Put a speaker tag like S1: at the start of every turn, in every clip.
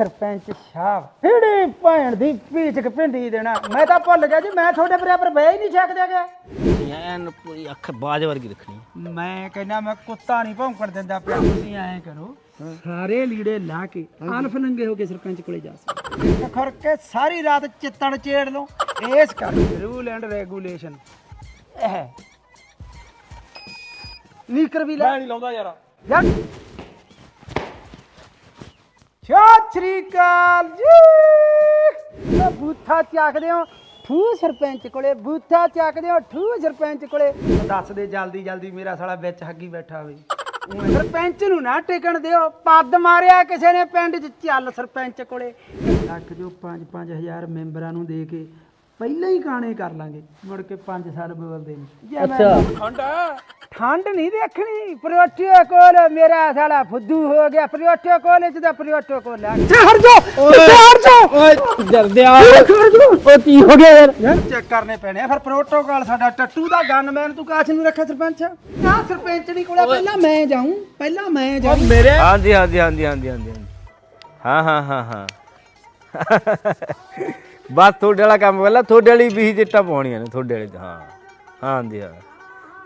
S1: ਸਰਪੰਚ ਸਾਹਿਬ ਕਿਹੜੀ ਭੈਣ ਦੀ ਪੀਚਕ ਪਿੰਡੀ ਦੇਣਾ। ਮੈਂ ਤਾਂ ਭੁੱਲ ਗਿਆ ਜੀ ਮੈਂ ਤੁਹਾਡੇ ਬਰਾਬਰ ਬਹਿ ਹੀ ਨਹੀਂ ਸਕਦਾ ਗਿਆ।
S2: ਐਨ ਪੂਰੀ ਅੱਖ ਬਾਜ ਵਰਗੀ ਰੱਖਣੀ
S1: ਮੈਂ ਕਹਿੰਦਾ ਮੈਂ ਕੁੱਤਾ ਨਹੀਂ ਭੌਂਕਣ ਦਿੰਦਾ ਪਿਆ ਤੁਸੀਂ ਐਂ ਕਰੋ। ਸਾਰੇ ਲੀੜੇ ਲਾ ਕੇ ਅਲਫ ਨੰਗੇ ਹੋ ਕੇ ਸਰਪੰਚ ਕੋਲੇ ਜਾ ਸਕਦੇ ਖੁਰ ਕੇ ਸਾਰੀ ਰਾਤ ਚਿੱਤੜ ਚੇੜ ਲਓ ਇਸ ਕਰ ਰੂਲ ਐਂਡ ਰੈਗੂਲੇਸ਼ਨ ਇਹ ਨੀਕਰ ਵੀ ਲੈ।
S3: ਨਹੀਂ ਲਾਉਂਦਾ ਯਾਰ।
S1: ਯਾਰ ਸਤਿ ਸ੍ਰੀ ਅਕਾਲ ਜੀ। ਉਹ ਬੂਥਾ ਚੱਕਦੇ ਹੋ ਠੂ ਸਰਪੰਚ ਕੋਲੇ ਬੂਥਾ ਚੱਕਦੇ ਹੋ ਠੂ ਸਰਪੰਚ ਕੋਲੇ। ਦੱਸ ਦੇ ਜਲਦੀ ਜਲਦੀ ਮੇਰਾ ਸਾਲਾ ਵਿੱਚ ਹੱਗੀ ਬੈਠਾ ਹੋਵੇ। ਸਰਪੰਚ ਨੂੰ ਨਾ ਟਿਕਣ ਦਿਓ ਪੱਦ ਮਾਰਿਆ ਕਿਸੇ ਨੇ ਪਿੰਡ 'ਚ ਚੱਲ ਸਰਪੰਚ ਕੋਲੇ। ਲੱਖ ਜੋ 5-5000 ਮੈਂਬਰਾਂ ਨੂੰ ਦੇ ਕੇ ਪਹਿਲਾਂ ਹੀ ਕਾਣੇ ਕਰ ਲਾਂਗੇ ਮੁੜ ਕੇ 5 ਸਾਲ ਬੋਲਦੇ ਨਹੀਂ। ਅੱਛਾ।
S3: ਠੰਡ
S1: ਠੰਡ ਨਹੀਂ ਦੇਖਣੀ ਪ੍ਰੋਟਿਓ ਕੋਲ ਮੇਰਾ ਸਾਲਾ ਫੁੱਦੂ ਹੋ ਗਿਆ ਪ੍ਰੋਟਿਓ ਕੋਲ ਚ ਦਾ ਪ੍ਰੋਟਿਓ ਕੋਲ ਆ। ਚੜ ਜਾ ਚੜ ਜਾ
S2: ਓਏ
S1: ਜਾ
S2: ਓ ਕੀ ਹੋ ਗਿਆ ਯਾਰ?
S1: ਚੈੱਕ ਕਰਨੇ ਪੈਣੇ ਆ ਫਿਰ ਪ੍ਰੋਟੋਕਾਲ ਸਾਡਾ ਟੱਟੂ ਦਾ ਗਨਮੈਨ ਤੂੰ ਕਾਸ਼ ਨੂੰ ਰੱਖਿਆ ਸਰਪੰਚ? ਆ ਸਰਪੰਚ ਨਹੀਂ ਕੋਲੇ ਪਹਿਲਾਂ ਮੈਂ ਜਾਊਂ ਪਹਿਲਾਂ ਮੈਂ ਜਾਊਂ।
S2: ਮੇਰੇ?
S4: ਹਾਂਜੀ ਹਾਂਜੀ ਹਾਂਜੀ ਹਾਂਜੀ ਹਾਂਜੀ। ਹਾਂ ਹਾਂ ਹਾਂ ਹਾਂ। ਬਸ ਤੁਹਾਡੇ ਵਾਲਾ ਕੰਮ ਪਹਿਲਾਂ ਤੁਹਾਡੇ ਵਾਲੀ ਵੀ ਚਿੱਟਾ ਪਾਉਣੀਆਂ ਨੇ ਤੁਹਾਡੇ ਵਾਲੇ ਹਾਂ ਹਾਂਜੀ ਹਾਂ।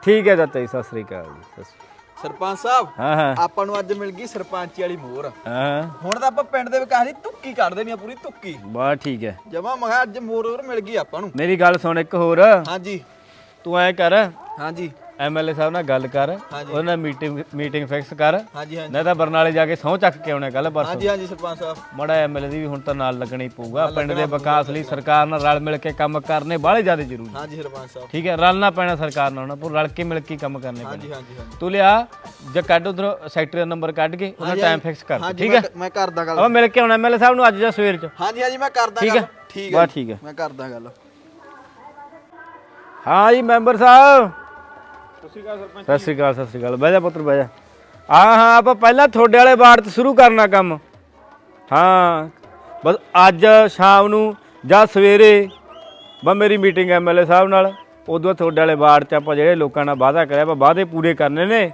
S4: ਠੀਕ ਹੈ ਚਾਚਾ ਜੀ ਸਤਿ ਸ੍ਰੀ ਅਕਾਲ ਜੀ ਸਤਿ ਸ੍ਰੀ
S3: ਸਰਪੰਚ ਸਾਹਿਬ।
S4: ਹਾਂ ਹਾਂ।
S3: ਆਪਾਂ ਨੂੰ ਅੱਜ ਮਿਲ ਗਈ ਸਰਪੰਚੀ ਵਾਲੀ ਮੋਹਰ।
S4: ਹਾਂ
S3: ਹੁਣ ਤਾਂ ਆਪਾਂ ਪਿੰਡ ਦੇ ਵਿਕਾਸ ਦੀ ਤੁੱਕੀ ਕੱਢ ਦੇਣੀ ਆ ਪੂਰੀ ਤੁੱਕੀ
S4: ਬਸ ਠੀਕ ਹੈ।
S3: ਜਮਾ ਮਗਾ ਅੱਜ ਮੋਹਰ ਹੋਰ ਮਿਲ ਗਈ ਆਪਾਂ ਨੂੰ।
S4: ਮੇਰੀ ਗੱਲ ਸੁਣ ਇੱਕ ਹੋਰ।
S3: ਹਾਂਜੀ।
S4: ਤੂੰ ਐ ਕਰ।
S3: ਹਾਂਜੀ।
S4: ਐਮਐਲਏ ਸਾਹਿਬ ਨਾਲ ਗੱਲ ਕਰ। ਉਹਨਾਂ ਨਾਲ ਮੀਟਿੰਗ ਮੀਟਿੰਗ ਫਿਕਸ ਕਰ।
S3: ਹਾਂਜੀ ਹਾਂਜੀ।
S4: ਨਹੀਂ ਤਾਂ ਬਰਨਾਲੇ ਜਾ ਕੇ ਸਹੁੰ ਚੱਕ ਕੇ ਆਉਣਾ ਕੱਲ ਪਰਸੋਂ।
S3: ਹਾਂਜੀ ਹਾਂਜੀ ਸਰਪੰਚ ਸਾਹਿਬ।
S4: ਮੜਾ ਐਮਐਲਏ ਦੀ ਵੀ ਹੁਣ ਤਾਂ ਨਾਲ ਲੱਗਣਾ ਪਊਗਾ। ਪਿੰਡ ਦੇ ਵਿਕਾਸ ਲਈ ਸਰਕਾਰ ਨਾਲ ਰਲ ਮਿਲ ਕੇ ਕੰਮ ਕਰਨੇ ਬਾਹਲੇ ਜ਼ਿਆਦਾ ਜ਼ਰੂਰੀ
S3: ਹਾਂਜੀ ਸਰਪੰਚ ਸਾਹਿਬ।
S4: ਠੀਕ ਹੈ ਰਲਣਾ ਪੈਣਾ ਸਰਕਾਰ ਨਾਲ ਉਹਨਾਂ ਪਰ ਰਲ ਕੇ ਮਿਲ ਕੇ ਕੰਮ ਕਰਨੇ ਪੈਣੇ।
S3: ਹਾਂਜੀ ਹਾਂਜੀ ਹਾਂਜੀ।
S4: ਤੂੰ ਲਿਆ ਜੇ ਕੱਢ ਉਧਰ ਸੈਕਟਰੀ ਦਾ ਨੰਬਰ ਕੱਢ ਕੇ ਉਹਦਾ ਟਾਈਮ ਫਿਕਸ ਕਰ ਠੀਕ ਹੈ?
S3: ਮੈਂ- ਕਰਦਾ ਗੱਲ।
S4: ਆਪਾਂ ਮਿਲ ਕੇ ਆਉਣਾ ਐਮਐਲਏ ਸਾਹਿਬ ਨੂੰ ਅੱਜ ਜਾਂ ਸਵੇਰ ਚ।
S3: ਹਾਂਜੀ ਹਾਂਜੀ ਮੈਂ ਕਰਦਾ ਗੱਲ? ਠੀਕ ਹੈ ਜੀ,
S4: ਠੀਕ ਹੈ।
S3: ਮੈਂ ਕਰਦਾ ਗੱਲ।
S4: ਹਾਂ ਜੀ ਮੈਂਬਰ ਸਾਹਿਬ। ਸਤਿ ਸ਼੍ਰੀ ਅਕਾਲ ਸਤਿ ਸ਼੍ਰੀ ਅਕਾਲ ਬਹਿ ਜਾ ਪੁੱਤਰ ਬਹਿ ਜਾ। ਹਾਂ ਹਾਂ ਆਪਾਂ ਪਹਿਲਾਂ ਤੁਹਾਡੇ ਵਾਲੇ ਵਾਰਡ 'ਚ ਸ਼ੁਰੂ ਕਰਨਾ ਕੰਮ। ਹਾਂ ਬਸ ਅੱਜ ਸ਼ਾਮ ਨੂੰ ਜਾਂ ਸਵੇਰੇ ਬਸ ਮੇਰੀ ਮੀਟਿੰਗ ਐਮਐਲਏ ਸਾਹਿਬ ਨਾਲ। ਉਦੋਂ ਤੁਹਾਡੇ ਵਾਲੇ ਵਾਰਡ 'ਚ ਆਪਾਂ ਜਿਹੜੇ ਲੋਕਾਂ ਨਾਲ ਵਾਅਦਾ ਕਰਿਆ ਆਪਾਂ ਵਾਅਦੇ ਪੂਰੇ ਕਰਨੇ ਨੇ।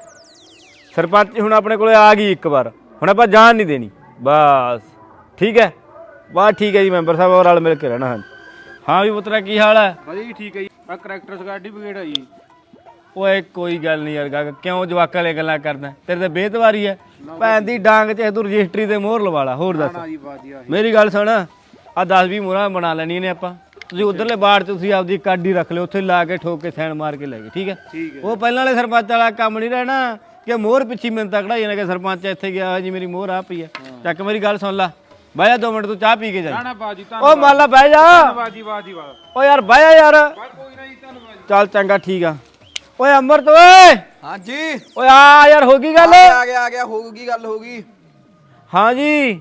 S4: ਸਰਪੰਚ ਹੁਣ ਆਪਣੇ ਕੋਲੇ ਆ ਗਈ ਇੱਕ ਵਾਰ। ਹੁਣ ਆਪਾਂ ਜਾਣ ਨਹੀਂ ਦੇਣੀ। ਬਸ ਠੀਕ ਹੈ? ਬਸ ਠੀਕ ਹੈ ਜੀ ਮੈਂਬਰ ਸਾਹਿਬ ਹੋਰ ਨਾਲ ਮਿਲ ਕੇ ਰਹਿਣਾ। ਹਾਂ ਹਾਂ ਵੀ ਪੁੱਤਰਾ ਕੀ ਹਾਲ ਹੈ?
S5: ਵਧੀਆ ਠੀਕ ਹੈ ਜੀ। ਆ ਕਰੈਕਟਰ ਸਰਟੀਫਿਕੇਟ ਹੈ ਜੀ।
S4: ਓਏ ਕੋਈ ਗੱਲ ਨਹੀਂ ਯਾਰ ਗਾ ਕਿਉਂ ਜਵਾਕਾਂ ਵਾਲੇ ਗੱਲਾਂ ਕਰਦਾ? ਤੇਰੇ ਤੇ ਬੇਦਵਾਰੀ ਐ ਭੈਣ ਦੀ ਡਾਂਗ 'ਚ ਤੂੰ ਰਜਿਸਟਰੀ ਤੇ ਮੋਹਰ ਲਵਾ ਲਾ ਹੋਰ ਦੱਸ।
S5: ਜੀ
S4: ਮੇਰੀ ਗੱਲ ਸੁਣ ਆ 10 20 ਮੋਹਰਾਂ ਬਣਾ ਲੈਣੀਆਂ ਨੇ ਆਪਾਂ। ਤੁਸੀਂ ਉਧਰਲੇ ਬਾੜ 'ਚ ਤੁਸੀਂ ਆਪਦੀ ਕਾਡੀ ਰੱਖ ਲਿਓ ਉੱਥੇ ਲਾ ਕੇ ਠੋਕ ਕੇ ਸੈਣ ਮਾਰ ਕੇ ਲੈ ਗਏ ਠੀਕ ਹੈ?
S5: ਠੀਕ ਹੈ
S4: ਉਹ ਪਹਿਲਾਂ ਵਾਲੇ ਸਰਪੰਚ ਵਾਲਾ ਕੰਮ ਨਹੀਂ ਰਹਿਣਾ ਕਿ ਮੋਹਰ ਪਿੱਛੇ ਮੈਨੂੰ ਤਕੜਾ ਜਾਣਾ ਕਿ ਸਰਪੰਚ ਇੱਥੇ ਗਿਆ ਜੀ ਮੇਰੀ ਮੋਹਰ ਆ ਪਈ ਐ ਚੱਕ ਮੇਰੀ ਗੱਲ ਸੁਣ ਲੈ ਬਹਿ ਜਾ 2 ਮਿੰਟ ਤੂੰ ਚਾਹ ਪੀ ਕੇ ਜਾ।
S5: ਨਾ ਨਾ ਬਾਜੀ ਧੰਨਵਾਦ।
S4: ਮਾਲਾ ਬਹਿ ਜਾ।
S5: ਬਾਜੀ ਬਾਜੀ। ਵਾ
S4: ਓ ਯਾਰ ਬਹਿ ਜਾ ਯਾਰ।
S5: ਕੋਈ ਨਾ ਜੀ ਧੰਨਵਾਦ
S4: ਚੱਲ ਚੰਗਾ ਠੀਕ ਆ। ਓਏ ਅਮਰਤ ਓਏ।
S3: ਹਾਂਜੀ।
S4: ਓਏ ਆ ਯਾਰ ਹੋ ਗਈ ਗੱਲ?
S3: ਆ ਗਿਆ ਆ ਗਿਆ ਹੋ ਗਈ ਗੱਲ ਹੋ ਗਈ।
S4: ਹਾਂ ਜੀ।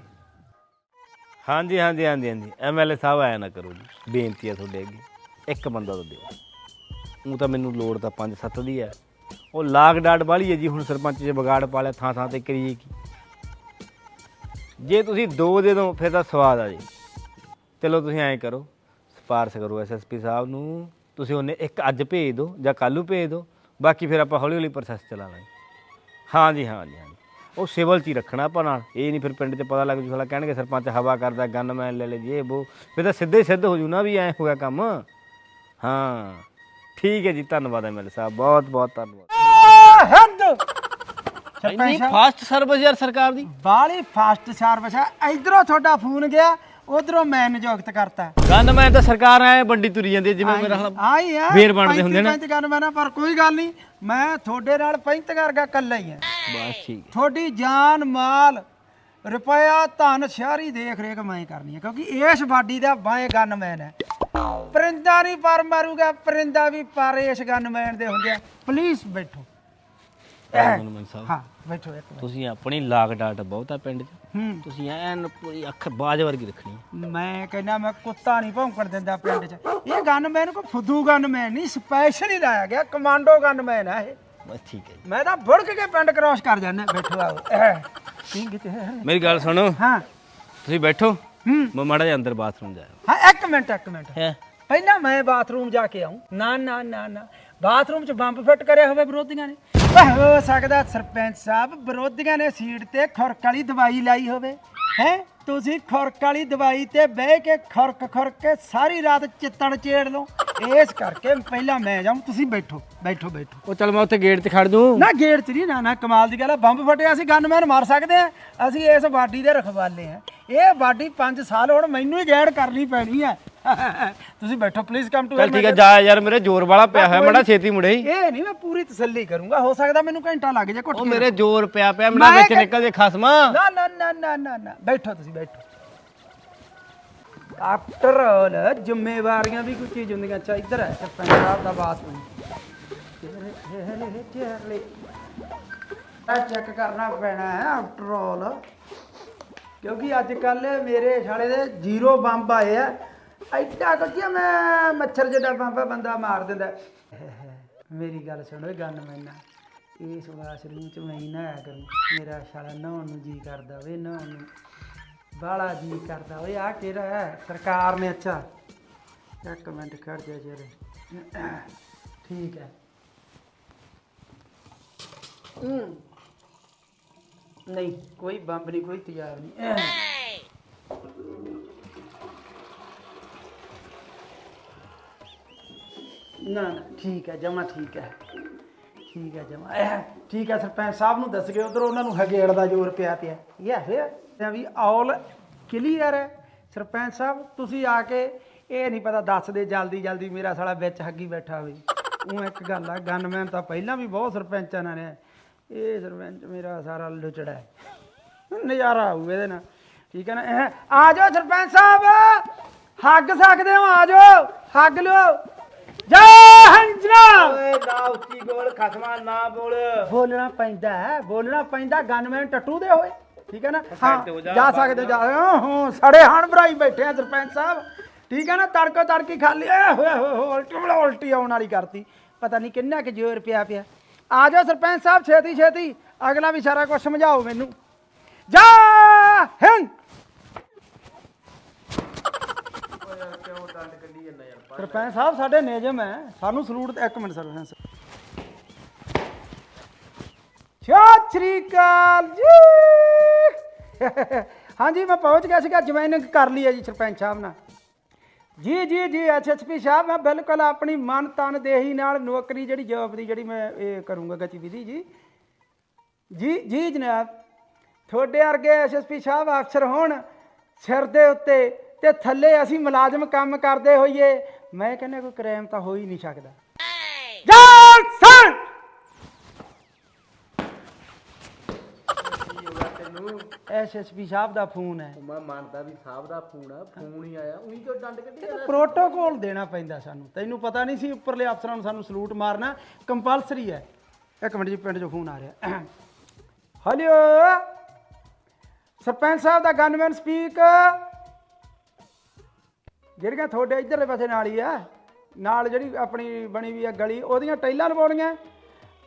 S4: ਹਾਂਜੀ ਹਾਂਜੀ ਹਾਂਜੀ ਹਾਂਜੀ। ਐਮਐਲਏ ਸਾਹਿਬ ਆਇਆ ਨਾ ਕਰੋ ਜੀ। ਬੇਨਤੀ ਹੈ ਤੁਹਾਡੇ ਅੱਗੇ। ਇੱਕ ਬੰਦਾ ਤਾਂ ਦਿਓ। ਉਹ ਤਾਂ ਮੈਨੂੰ ਲੋੜ ਤਾਂ 5-7 ਦੀ ਹੈ ਉਹ ਲਾਗ ਡਾਟ ਵਾਲੀ ਹੈ ਜੀ ਹੁਣ ਸਰਪੰਚ ਜੇ ਵਿਗਾੜ ਪਾ ਲਿਆ ਥਾਂ ਥਾਂ ਤੇ ਕਰੀਏ ਕੀ? ਜੇ ਤੁਸੀਂ ਦੋ ਦੇ ਦੋ ਫਿਰ ਤਾਂ ਸਵਾਦ ਆ ਜੀ। ਚਲੋ ਤੁਸੀਂ ਐਂ ਕਰੋ। ਸਪਾਰਸ਼ ਕਰੋ ਐਸਐਸਪੀ ਸਾਹਿਬ ਨੂੰ। ਤੁਸੀਂ ਉਹਨੇ ਇੱਕ ਅੱਜ ਭੇਜ ਦਿਓ ਜਾਂ ਕੱਲ੍ਹ ਨੂੰ ਭੇਜ ਦਿਓ ਬਾਕੀ ਫਿਰ ਆਪਾਂ ਹੌਲੀ ਹੌਲੀ ਪ੍ਰੋਸੈਸ ਚਲਾ ਲਾਂਗੇ। ਹਾਂ ਜੀ ਹਾਂ ਜੀ ਹਾਂ ਜੀ। ਉਹ ਸਿਵਲ ਚ ਹੀ ਰੱਖਣਾ ਆਪਾਂ ਨਾਲ। ਇਹ ਨਹੀਂ ਫਿਰ ਪਿੰਡ 'ਚ ਪਤਾ ਲੱਗ ਜੂ ਸਾਲਾ ਕਹਿਣਗੇ ਸਰਪੰਚ ਹਵਾ ਕਰਦਾ ਗਨਮੈਨ ਲੈ ਲੈ ਜੇ ਉਹ ਫਿਰ ਤਾਂ ਸਿੱਧੇ ਹੀ ਸਿੱਧ ਹੋ ਜੂ ਨਾ ਵੀ ਐ ਹੋਇਆ ਕੰਮ। ਹਾਂ। ਠੀਕ ਹੈ ਜੀ ਧੰਨਵਾਦ ਐਮਐਲਏ ਸਾਹਿਬ। ਬਹੁਤ ਬਹੁਤ ਧੰਨਵਾਦ।
S1: ਹੱਦ!
S4: ਇੰਨੀ ਫਾਸਟ ਸਰਵਿਸ ਯਾਰ ਸਰਕਾਰ ਦੀ।
S1: ਬਾਲੀ ਫਾਸਟ ਸਰਵਿਸ ਹੈ। ਇਧਰੋਂ ਤੁਹਾਡਾ ਫੋਨ ਗਿਆ ਉਧਰੋਂ ਮੈਂ ਨਿਯੁਕਤ ਕਰਤਾ।
S4: ਗਨਮੈਨ ਤਾਂ ਸਰਕਾਰ ਐ ਵੱਡੀ ਤੁਰੀ ਜਾਂਦੀ ਹੈ ਜਿਵੇਂ ਮੇਰਾ ਹਾਲ
S1: ਆਈ ਆ
S4: ਫੇਰ ਬਣਦੇ ਹੁੰਦੇ ਨੇ।
S1: ਪੈਂਤੀ ਕਰ ਮੈਂ ਪਰ ਕੋਈ ਗੱਲ ਨਹੀਂ ਮੈਂ ਤੁਹਾਡੇ ਨਾਲ ਪੈਂਤ ਕਰਗਾ ਕੱਲਾ ਹੀ ਆ
S4: ਬਸ ਠੀਕ।
S1: ਤੁਹਾਡੀ ਜਾਨ ਮਾਲ ਰੁਪਇਆ ਧਨ ਸ਼ਹਿਰੀ ਦੇਖ ਰੇਖ ਮੈਂ ਕਰਨੀ ਹੈ ਕਿਉਂਕਿ ਇਸ ਬਾਡੀ ਦਾ ਬਾਏ ਗਨਮੈਨ ਹੈ। ਪਰਿੰਦਾ ਨਹੀਂ ਪਰ ਮਾਰੂਗਾ ਪਰਿੰਦਾ ਵੀ ਪਰ ਇਸ ਗਨਮੈਨ ਦੇ ਹੁੰਦੇ ਆ। ਪਲੀਜ਼ ਬੈਠੋ।
S4: ਗਨਮੈਨ ਸਾਹਿਬ।
S1: ਹਾਂ ਬੈਠੋ ਇੱਕ ਮਿੰਟ।
S4: ਤੁਸੀਂ ਆਪਣੀ ਲਾਗ ਡਾਟ ਬਹੁਤ ਆ ਪਿੰਡ 'ਚ।
S1: ਹੂੰ।
S4: ਤੁਸੀਂ ਐਨ ਪੂਰੀ ਅੱਖ ਬਾਜ ਵਰਗੀ ਰੱਖਣੀ
S1: ਮੈਂ ਕਹਿੰਦਾ ਮੈਂ ਕੁੱਤਾ ਨਹੀਂ ਭੌਂਕਣ ਦਿੰਦਾ ਪਿੰਡ 'ਚ। ਇਹ ਗਨਮੈਨ ਕੋ ਫੁੱਦੂ ਗਨਮੈਨ ਨਹੀਂ ਸਪੈਸ਼ਲ ਹੀ ਲਾਇਆ ਗਿਆ ਕਮਾਂਡੋ ਗਨਮੈਨ ਹੈ ਇਹ।
S4: ਬਸ ਠੀਕ ਹੈ ਜੀ।
S1: ਮੈਂ ਤਾਂ ਭੁੜਕ ਕੇ ਪਿੰਡ ਕ੍ਰਾਸ ਕਰ ਜਾਂਦਾ ਬੈਠੋ ਆਓ। ਠੀਕ ਹੈ।
S4: ਮੇਰੀ ਗੱਲ ਸੁਣੋ।
S1: ਹਾਂ।
S4: ਤੁਸੀਂ ਬੈਠੋ।
S1: ਹੂੰ।
S4: ਮੈਂ ਮਾੜਾ ਜਿਹਾ ਅੰਦਰ ਬਾਥਰੂਮ ਜਾਇਆ
S1: ਹਾਂ ਇੱਕ ਮਿੰਟ ਇੱਕ ਮਿੰਟ।
S4: ਹੈ?
S1: ਪਹਿਲਾਂ ਮੈਂ ਬਾਥਰੂਮ ਜਾ ਕੇ ਆਉਂ ਨਾ ਨਾ ਨਾ ਨਾ। ਬਾਥਰੂਮ 'ਚ ਬੰਬ ਫਿੱਟ ਕਰਿਆ ਹੋਵੇ ਵਿਰੋਧੀਆਂ ਨੇ। ਓਏ ਹੋ ਸਕਦਾ ਸਰਪੰਚ ਸਾਹਿਬ ਵਿਰੋਧੀਆਂ ਨੇ ਸੀਟ ਤੇ ਖੁਰਕ ਵਾਲੀ ਦਵਾਈ ਲਾਈ ਹੋਵੇ। ਹੈ? ਤੁਸੀਂ ਖੁਰਕ ਵਾਲੀ ਦਵਾਈ ਤੇ ਬਹਿ ਕੇ ਖੁਰਕ ਖੁਰਕ ਕੇ ਸਾਰੀ ਰਾਤ ਚਿੱਤੜ ਚੇੜ ਲਓ। ਇਸ ਕਰਕੇ ਪਹਿਲਾਂ ਮੈਂ ਜਾਊਂ ਤੁਸੀਂ ਬੈਠੋ ਬੈਠੋ ਬੈਠੋ।
S2: ਉਹ ਚਲ ਮੈਂ ਉੱਥੇ ਗੇਟ ਤੇ ਖੜ ਦੂੰ
S1: ਨਾ ਗੇਟ 'ਚ ਨਹੀਂ ਨਾ ਨਾ ਕਮਾਲ ਦੀ ਗੱਲ ਹੈ ਬੰਬ ਫਟਿਆ ਅਸੀਂ ਗਨਮੈਨ ਮਾਰ ਸਕਦੇ ਆ। ਅਸੀਂ ਇਸ ਬਾਡੀ ਦੇ ਰਖਵਾਲੇ ਆ। ਇਹ ਬਾਡੀ 5 ਸਾਲ ਹੁਣ ਮੈਨੂੰ ਹੀ ਗੈਡ ਕਰਨੀ ਪੈਣੀ ਹੈ ਤੁਸੀਂ ਬੈਠੋ ਪਲੀਜ਼ ਕਮ ਟੂ
S4: ਚੱਲ ਠੀਕ ਹੈ ਜਾ ਯਾਰ ਮੇਰੇ ਜ਼ੋਰ ਵਾਲਾ ਪਿਆ ਹੈ ਮੜਾ ਛੇਤੀ ਮੁੜੇ ਹੀ।
S1: ਇਹ ਨਹੀਂ ਮੈਂ ਪੂਰੀ ਤਸੱਲੀ ਕਰੂੰਗਾ ਹੋ ਸਕਦਾ ਮੈਨੂੰ ਘੰਟਾ ਲੱਗ ਜਾਏ ਘੁੱਟ
S4: ਉਹ ਮੇਰੇ ਜ਼ੋਰ ਪਿਆ ਪਿਆ ਮੇਰਾ ਵਿੱਚ ਨਿਕਲ ਜੇ ਖਸਮਾ।
S1: ਨਾ ਨਾ ਨਾ ਨਾ ਨਾ ਨਾ ਬੈਠੋ ਤੁਸੀਂ ਬੈਠੋ। ਆਫਟਰ ਆਲ ਜ਼ਿੰਮੇਵਾਰੀਆਂ ਵੀ ਕੋਈ ਚੀਜ਼ ਹੁੰਦੀਆਂ। ਅੱਛਾ ਇੱਧਰ ਹੈ ਸਰਪੰਚ ਸਾਹਿਬ ਦਾ ਬਾਥਰੂਮ ਆ ਚੈੱਕ ਕਰਨਾ ਪੈਣਾ ਹੈ ਆਫਟਰ ਆਲ ਕਿਉਂਕਿ ਅੱਜ ਕੱਲ ਮੇਰੇ ਛਾਲੇ ਦੇ ਜ਼ੀਰੋ ਬੰਬ ਆਏ ਆ। ਐਡਾ ਕੁਝ ਮੈਂ ਮੱਛਰ ਜਿਹੜਾ ਬੰਬ ਬੰਦਾ ਮਾਰ ਦਿੰਦਾ। ਮੇਰੀ ਗੱਲ ਸੁਣੋ ਗਨ ਮੈਨਾ। ਇਸ ਵਾਸ਼ਰੂਮ ਚ ਮੈਂ ਹੀ ਨਹਾਇਆ ਕਰੂੰ। ਮੇਰਾ ਛਾਲਾ ਨਹਾਉਣ ਨੂੰ ਜੀ ਕਰਦਾ ਵੇ ਨਹਾਉਣ ਨੂੰ। ਬਾਲਾ ਜੀ ਕਰਦਾ ਓਏ ਆ ਕਿਹੜਾ ਹੈ? ਸਰਕਾਰ ਨੇ ਅੱਛਾ। ਇੱਕ ਮਿੰਟ ਖੜ ਜਾ ਜਰੇ। ਠੀਕ ਹੈ। ਹਮ। ਨਹੀਂ, ਕੋਈ ਬੰਬ ਨਹੀਂ, ਕੋਈ ਤੇਜ਼ਾਬ ਨਹੀਂ। ਨਾ ਨਾ, ਠੀਕ ਹੈ, ਜਮਾ ਠੀਕ ਹੈ। ਠੀਕ ਹੈ, ਜਮਾ। ਇਹ ਠੀਕ ਹੈ, ਸਰਪੰਚ ਸਾਹਿਬ ਨੂੰ ਦੱਸ ਕੇ ਉਧਰ ਉਹਨਾਂ ਨੂੰ ਹਗੇੜ ਦਾ ਜ਼ੋਰ ਪਿਆ ਪਿਆ। ਯਾ ਫਿਰ ਵੀ ਆਲ ਕਲੀਅਰ ਹੈ। ਸਰਪੰਚ ਸਾਹਿਬ, ਤੁਸੀਂ ਆ ਕੇ ਇਹ ਨਹੀਂ ਪਤਾ ਦੱਸ ਦੇ ਜਲਦੀ ਜਲਦੀ ਮੇਰਾ ਸਾਲਾ ਵਿੱਚ ਹੱਗੀ ਬੈਠਾ ਹੋਵੇ। ਉਹ ਇੱਕ ਗੱਲ ਆ ਗਨਮੈਨ ਤਾਂ ਪਹਿਲਾਂ ਵੀ ਬਹੁਤ ਸਰਪੰਚਾਂ ਨਾਲ ਨੇ। ਇਹ ਸਰਪੰਚ ਮੇਰਾ ਸਾਰਾ ਲੁਚੜਾ ਹੈ। ਨਜ਼ਾਰਾ ਆਊ ਇਹਦੇ ਨਾਲ। ਠੀਕ ਹੈ ਨਾ, ਇਹ ਆ ਜਾਓ ਸਰਪੰਚ ਸਾਹਿਬ! ਹੱਗ ਸਕਦੇ ਹੋ, ਆ ਜਾਓ। ਹੱਗ ਲਿਓ। ਜੈ ਹੰਜਰਾ
S4: ਓਏ ਨਾ ਉੱਚੀ ਬੋਲ ਖਸਮਾ ਨਾ ਬੋਲ।
S1: ਬੋਲਣਾ ਪੈਂਦਾ ਹੈ ਬੋਲਣਾ ਪੈਂਦਾ ਗਨਮੈਨ ਟੱਟੂ ਦੇ ਹੋਏ। ਠੀਕ ਹੈ ਨਾ? ਹਾਂ
S4: ਤੇ ਹੋ ਜਾ,
S1: ਜਾ ਸਕਦੇ ਹੋ, ਜਾ। ਹਾਂ ਸੜੇ ਹਣ ਭਰਾਈ ਬੈਠੇ ਆ ਸਰਪੰਚ ਸਾਹਿਬ। ਠੀਕ ਹੈ ਨਾ? ਤੜਕੋ ਤੜਕੀ ਖਾਲੀ। ਏ ਹੋਏ ਹੋਏ ਹੋਏ, ਉਲਟੀ ਬਲਾ ਉਲਟੀ ਆਉਣ ਵਾਲੀ ਕਰਤੀ। ਪਤਾ ਨਹੀਂ ਕਿੰਨਾ ਕਿ ਜ਼ੋਰ ਪਿਆ ਪਿਆ। ਆ ਜਾਓ ਸਰਪੰਚ ਸਾਹਿਬ ਛੇਤੀ ਛੇਤੀ। ਅਗਲਾ ਵੀ ਸਾਰਾ ਕੁਝ ਸਮਝਾਓ ਮੈਨੂੰ। ਜਾ ਹਿੰਦ! ਸਰਪੰਚ ਸਾਹਿਬ, ਸਾਡੇ ਨਿਯਮ ਹੈ। ਸਾਨੂੰ ਸਲੂਟ ਇੱਕ ਮਿੰਟ ਸਰਪੰਚ ਸਤਿ ਸ਼੍ਰੀ ਅਕਾਲ ਜੀ। ਹਾਂਜੀ, ਮੈਂ ਪਹੁੰਚ ਗਿਆ ਸੀਗਾ, ਜੁਆਇਨਿੰਗ ਕਰ ਲਈ ਹੈ ਜੀ ਸਰਪੰਚ ਸਾਹਿਬ ਨਾਲ। ਜੀ ਜੀ ਜੀ ਐਸਐਸਪੀ ਸਾਹਿਬ, ਮੈਂ ਬਿਲਕੁਲ ਆਪਣੀ ਮਨ ਤਨ ਦੇਹੀ ਨਾਲ ਨੌਕਰੀ ਜਿਹੜੀ, ਜੋਬ ਦੀ ਜਿਹੜੀ ਮੈਂ ਇਹ ਕਰੂੰਗਾ ਗਤੀਵਿਧੀ ਜੀ। ਜੀ ਜੀ ਜਨਾਬ, ਤੁਹਾਡੇ ਵਰਗੇ ਐਸਐਸਪੀ ਸਾਹਿਬ ਅਫਸਰ ਹੋਣ ਸਿਰ ਦੇ ਉੱਤੇ ਤੇ ਥੱਲੇ ਅਸੀਂ ਮੁਲਾਜ਼ਮ ਕੰਮ ਕਰਦੇ ਹੋਈਏ। ਮੈਂ ਕਹਿੰਦਾ ਕੋਈ ਕ੍ਰਾਈਮ ਤਾਂ ਹੋ ਹੀ ਨਹੀਂ ਸਕਦਾ। ਜਾਲ ਸਰ ਐਸਐਸਪੀ ਸਾਹਿਬ ਦਾ ਫੋਨ ਹੈ।
S2: ਮੈਂ ਮੰਨਦਾ ਵੀ ਸਾਹਿਬ ਦਾ ਫੋਨ ਆ ਫੋਨ ਹੀ ਆਇਆ। ਉਹੀ ਕਿਉਂ ਡੰਡ ਕੱਢੀ
S1: ਪ੍ਰੋਟੋਕੋਲ ਦੇਣਾ ਪੈਂਦਾ ਸਾਨੂੰ। ਤੈਨੂੰ ਪਤਾ ਨਹੀਂ ਸੀ ਉੱਪਰਲੇ ਅਫਸਰਾਂ ਨੂੰ ਸਾਨੂੰ ਸਲੂਟ ਮਾਰਨਾ ਕੰਪਲਸਰੀ ਹੈ। ਇੱਕ ਮਿੰਟ ਜੀ ਪਿੰਡ 'ਚੋਂ ਫੋਨ ਆ ਰਿਹਾ। ਹਲਿਓ ਸਰਪੰਚ ਸਾਹਿਬ ਦਾ ਗਨਮੈਨ ਸਪੀਕ ਜਿਹੜੀਆਂ ਤੁਹਾਡੇ ਇਧਰਲੇ ਪਾਸੇ ਨਾਲ ਹੀ ਆ ਨਾਲ ਜਿਹੜੀ ਆਪਣੀ ਬਣੀ ਵੀ ਆ ਗਲੀ ਉਹਦੀਆਂ ਟੈਲਾਂ ਲਵਾਉਣੀਆਂ।